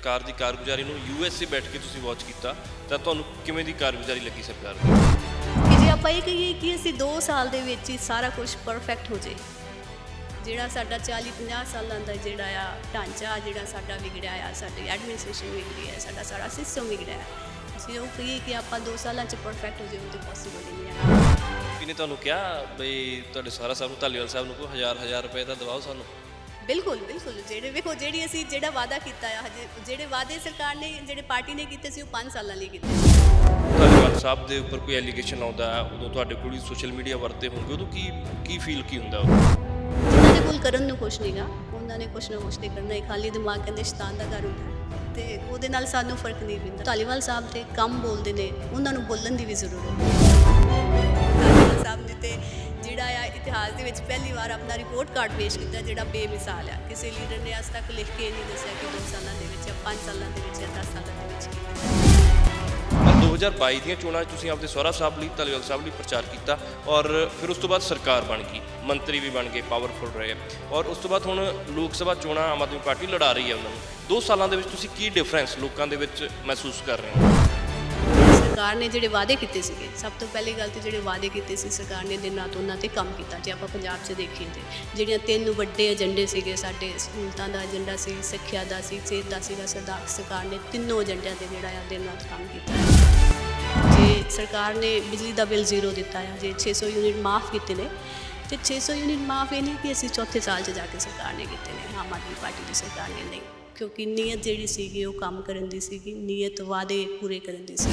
ਸਰਕਾਰ ਦੀ ਕਾਰਗੁਜ਼ਾਰੀ ਨੂੰ ਯੂਐਸਏ ਬੈਠ ਕੇ ਤੁਸੀਂ ਵਾਚ ਕੀਤਾ ਤਾਂ ਤੁਹਾਨੂੰ ਕਿਵੇਂ ਦੀ ਕਾਰਗੁਜ਼ਾਰੀ ਲੱਗੀ ਸਰਕਾਰ ਦੀ? ਕਿ ਜੇ ਆਪਾਂ ਇਹ ਕਹੀਏ ਕਿ ਅਸੀਂ 2 ਸਾਲ ਦੇ ਵਿੱਚ ਹੀ ਸਾਰਾ ਕੁਝ ਪਰਫੈਕਟ ਹੋ ਜੇ ਜਿਹੜਾ ਸਾਡਾ 40 50 ਸਾਲਾਂ ਦਾ ਜਿਹੜਾ ਆ ਢਾਂਚਾ ਜਿਹੜਾ ਸਾਡਾ ਵਿਗੜਿਆ ਆ ਸਾਡੀ ਐਡਮਿਨਿਸਟ੍ਰੇਸ਼ਨ ਵਿਗੜੀ ਹੈ ਸਾਡਾ ਸਾਰਾ ਸਿਸਟਮ ਵਿਗੜਿਆ ਅਸੀਂ ਉਹ ਕਹੀਏ ਕਿ ਆਪਾਂ 2 ਸਾਲਾਂ ਚ ਪਰਫੈਕਟ ਹੋ ਜੇ ਉਹ ਤੇ ਪੋਸੀਬਲ ਨਹੀਂ ਹੈ ਕਿਨੇ ਤੁਹਾਨੂੰ ਕਿਹਾ ਬਈ ਤੁਹਾਡੇ ਸਾਰਾ ਸਾਹਿਬ ਨੂੰ ਧਾਲੀਵਾਲ ਸਾਹਿਬ ਨੂੰ ਕੋਈ ਹਜ਼ਾਰ ਹਜ਼ਾਰ ਰੁਪਏ ਦਾ ਦਵਾਓ ਸਾਨੂੰ? ਬਿਲਕੁਲ ਬਿਲਕੁਲ। ਜਿਹੜੇ ਵੇਖੋ ਜਿਹੜੀ ਅਸੀਂ ਜਿਹੜਾ ਵਾਅਦਾ ਕੀਤਾ ਆ ਹਜੇ ਜਿਹੜੇ ਵਾਅਦੇ ਸਰਕਾਰ ਨੇ ਜਿਹੜੇ ਪਾਰਟੀ ਨੇ ਕੀਤੇ ਸੀ ਉਹ 5 ਸਾਲਾਂ ਲਈ ਕੀਤੇ ਧਾਲੀਵਾਲ ਸਾਹਿਬ ਦੇ ਉੱਪਰ ਕੋਈ ਐਲੀਗੇਸ਼ਨ ਆਉਂਦਾ ਹੈ? ਉਦੋਂ ਤੁਹਾਡੇ ਕੋਲ ਹੀ ਸੋਸ਼ਲ ਮੀਡੀਆ ਵਰਤੇ ਹੋਣਗੇ ਉਦੋਂ ਕੀ ਕੀ ਫੀਲ ਕੀ ਹੁੰਦਾ ਉਹਨਾਂ ਦੇ ਕੋਲ ਕਰਨ ਨੂੰ ਕੁਛ ਨਹੀਂਗਾ ਉਹਨਾਂ ਨੇ ਕੁਛ ਨਾ ਕੁਛ ਤੇ ਕਰਨਾ ਹੈ। ਖਾਲੀ ਦਿਮਾਗ ਕਹਿੰਦੇ ਸ਼ੈਤਾਨ ਦਾ ਘਰ ਹੁੰਦਾ। ਤੇ ਉਹਦੇ ਨਾਲ ਸਾਨੂੰ ਫ਼ਰਕ ਨਹੀਂ ਪੈਂਦਾ। ਧਾਲੀਵਾਲ ਸਾਹਿਬ ਤੇ ਕੰਮ ਬੋਲਦੇ ਨੇ ਉਹਨਾਂ ਨੂੰ ਬੋਲਣ ਦੀ ਵੀ ਜ਼ਰੂਰਤ ਹੈ ਇਤਿਹਾਸ ਦੇ ਵਿੱਚ ਪਹਿਲੀ ਵਾਰ ਆਪਣਾ ਰਿਪੋਰਟ ਕਾਰਡ ਪੇਸ਼ ਕੀਤਾ, ਜਿਹੜਾ ਬੇਮਿਸਾਲ ਆ ਕਿਸੇ ਲੀਡਰ ਨੇ ਅੱਜ ਤੱਕ ਲਿਖ ਕੇ ਨਹੀਂ ਦੱਸਿਆ ਕਿ 2 ਸਾਲਾਂ ਦੇ ਵਿੱਚ ਜਾਂ 5 ਸਾਲਾਂ ਦੇ ਵਿੱਚ ਜਾਂ 10 ਸਾਲਾਂ ਦੇ ਵਿੱਚ ਕੀ 2022 ਦੀਆਂ ਚੋਣਾਂ 'ਚ ਤੁਸੀਂ ਆਪਦੇ ਸਹੁਰਾ ਸਾਹਿਬ ਲਈ, ਧਾਲੀਵਾਲ ਸਾਹਿਬ ਲਈ ਪ੍ਰਚਾਰ ਕੀਤਾ ਔਰ ਫਿਰ ਉਸ ਤੋਂ ਬਾਅਦ ਸਰਕਾਰ ਬਣ ਗਈ, ਮੰਤਰੀ ਵੀ ਬਣ ਗਏ ਪਾਵਰਫੁਲ ਰਹੇ। ਔਰ ਉਸ ਤੋਂ ਬਾਅਦ ਹੁਣ ਲੋਕ ਸਭਾ ਚੋਣਾਂ ਆਮ ਆਦਮੀ ਪਾਰਟੀ ਲੜਾ ਰਹੀ ਹੈ ਉਹਨਾਂ ਨੂੰ। 2 ਸਾਲਾਂ ਦੇ ਵਿੱਚ ਤੁਸੀਂ ਕੀ ਡਿਫਰੈਂਸ ਲੋਕਾਂ ਦੇ ਵਿੱਚ ਮਹਿਸੂਸ ਕਰ ਰਹੇ ਹੋ? ਸਰਕਾਰ ਨੇ ਜਿਹੜੇ ਵਾਅਦੇ ਕੀਤੇ ਸੀਗੇ, ਸਭ ਤੋਂ ਪਹਿਲੀ ਗੱਲ ਤੇ ਜਿਹੜੇ ਵਾਅਦੇ ਕੀਤੇ ਸੀ ਸਰਕਾਰ ਨੇ ਦਿਨ ਰਾਤ ਉਹਨਾਂ ਤੇ ਕੰਮ ਕੀਤਾ, ਜੇ ਆਪਾਂ ਪੰਜਾਬ 'ਚ ਦੇਖੀਏ ਤੇ। ਜਿਹੜੀਆਂ ਤਿੰਨ ਵੱਡੇ ਏਜੰਡੇ ਸੀਗੇ ਸਾਡੇ, ਸਹੂਲਤਾਂ ਦਾ ਏਜੰਡਾ ਸੀ, ਸਿੱਖਿਆ ਦਾ ਸੀ, ਸਿਹਤ ਦਾ ਸੀਗਾ ਸਰਦਾਰ ਸਰਕਾਰ ਨੇ ਤਿੰਨੋਂ ਏਜੰਡਿਆਂ ਤੇ ਜਿਹੜਾ ਆ ਦਿਨ ਰਾਤ ਕੰਮ ਕੀਤਾ। ਹੈ। ਜੇ ਸਰਕਾਰ ਨੇ ਬਿਜਲੀ ਦਾ ਬਿੱਲ ਜ਼ੀਰੋ ਦਿੱਤਾ ਆ, ਜੇ 600 ਯੂਨਿਟ ਮਾਫ ਕੀਤੇ ਨੇ, ਤੇ 600 ਯੂਨਿਟ ਮਾਫ ਇਹ ਨਹੀਂ ਕਿ ਅਸੀਂ ਚੌਥੇ ਸਾਲ 'ਚ ਜਾ ਕੇ ਸਰਕਾਰ ਨੇ ਕੀਤੇ ਨੇ, ਆਮ ਆਦਮੀ ਪਾਰਟੀ ਦੀ ਸਰਕਾਰ ਨੇ ਨਹੀਂ। ਕਿਉਂਕਿ ਨੀਅਤ ਜਿਹੜੀ ਸੀਗੀ ਉਹ ਕੰਮ ਕਰਨ ਦੀ ਸੀਗੀ, ਨੀਅਤ ਵਾਅਦੇ ਪੂਰੇ ਕਰਨ ਦੀ ਸੀ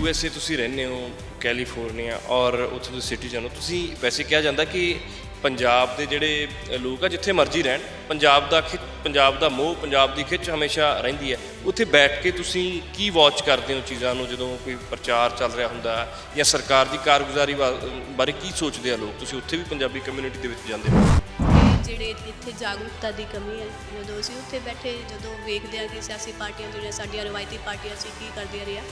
ਯੂ ਐੱਸ ਏ ਤੁਸੀਂ ਰਹਿੰਦੇ ਹੋ ਕੈਲੀਫੋਰਨੀਆ ਔਰ ਉੱਥੋਂ ਦੇ ਸਿਟੀਜ਼ਨ ਹੋ ਤੁਸੀਂ ਵੈਸੇ ਕਿਹਾ ਜਾਂਦਾ ਕਿ ਪੰਜਾਬ ਦੇ ਜਿਹੜੇ ਲੋਕ ਆ, ਜਿੱਥੇ ਮਰਜ਼ੀ ਰਹਿਣ, ਪੰਜਾਬ ਦਾ ਖਿੱਚ ਪੰਜਾਬ ਦਾ ਮੋਹ, ਪੰਜਾਬ ਦੀ ਖਿੱਚ ਹਮੇਸ਼ਾ ਰਹਿੰਦੀ ਹੈ। ਉੱਥੇ ਬੈਠ ਕੇ ਤੁਸੀਂ ਕੀ ਵਾਚ ਕਰਦੇ ਹੋ ਚੀਜ਼ਾਂ ਨੂੰ, ਜਦੋਂ ਕੋਈ ਪ੍ਰਚਾਰ ਚੱਲ ਰਿਹਾ ਹੁੰਦਾ ਹੈ ਜਾਂ ਸਰਕਾਰ ਦੀ ਕਾਰਗੁਜ਼ਾਰੀ ਵਾ- ਬਾਰੇ ਕੀ ਸੋਚਦੇ ਆ ਲੋਕ? ਤੁਸੀਂ ਉੱਥੇ ਵੀ ਪੰਜਾਬੀ ਕਮਿਊਨਿਟੀ ਦੇ ਵਿੱਚ ਜਾਂਦੇ ਹੋ। ਇਹ ਜਿਹੜੇ ਇੱਥੇ ਜਾਗਰੂਕਤਾ ਦੀ ਕਮੀ ਹੈ, ਜਦੋਂ ਅਸੀਂ ਉੱਥੇ ਬੈਠੇ, ਜਦੋਂ ਵੇਖਦੇ ਹਾਂ ਕਿ ਸਿਆਸੀ ਪਾਰਟੀਆਂ ਜਿਹੜੀਆਂ ਸਾਡੀਆਂ, ਰਵਾਇਤੀ ਪਾਰਟੀਆਂ ਸੀ ਕੀ ਕਰਦੀਆਂ ਰਹੀਆਂ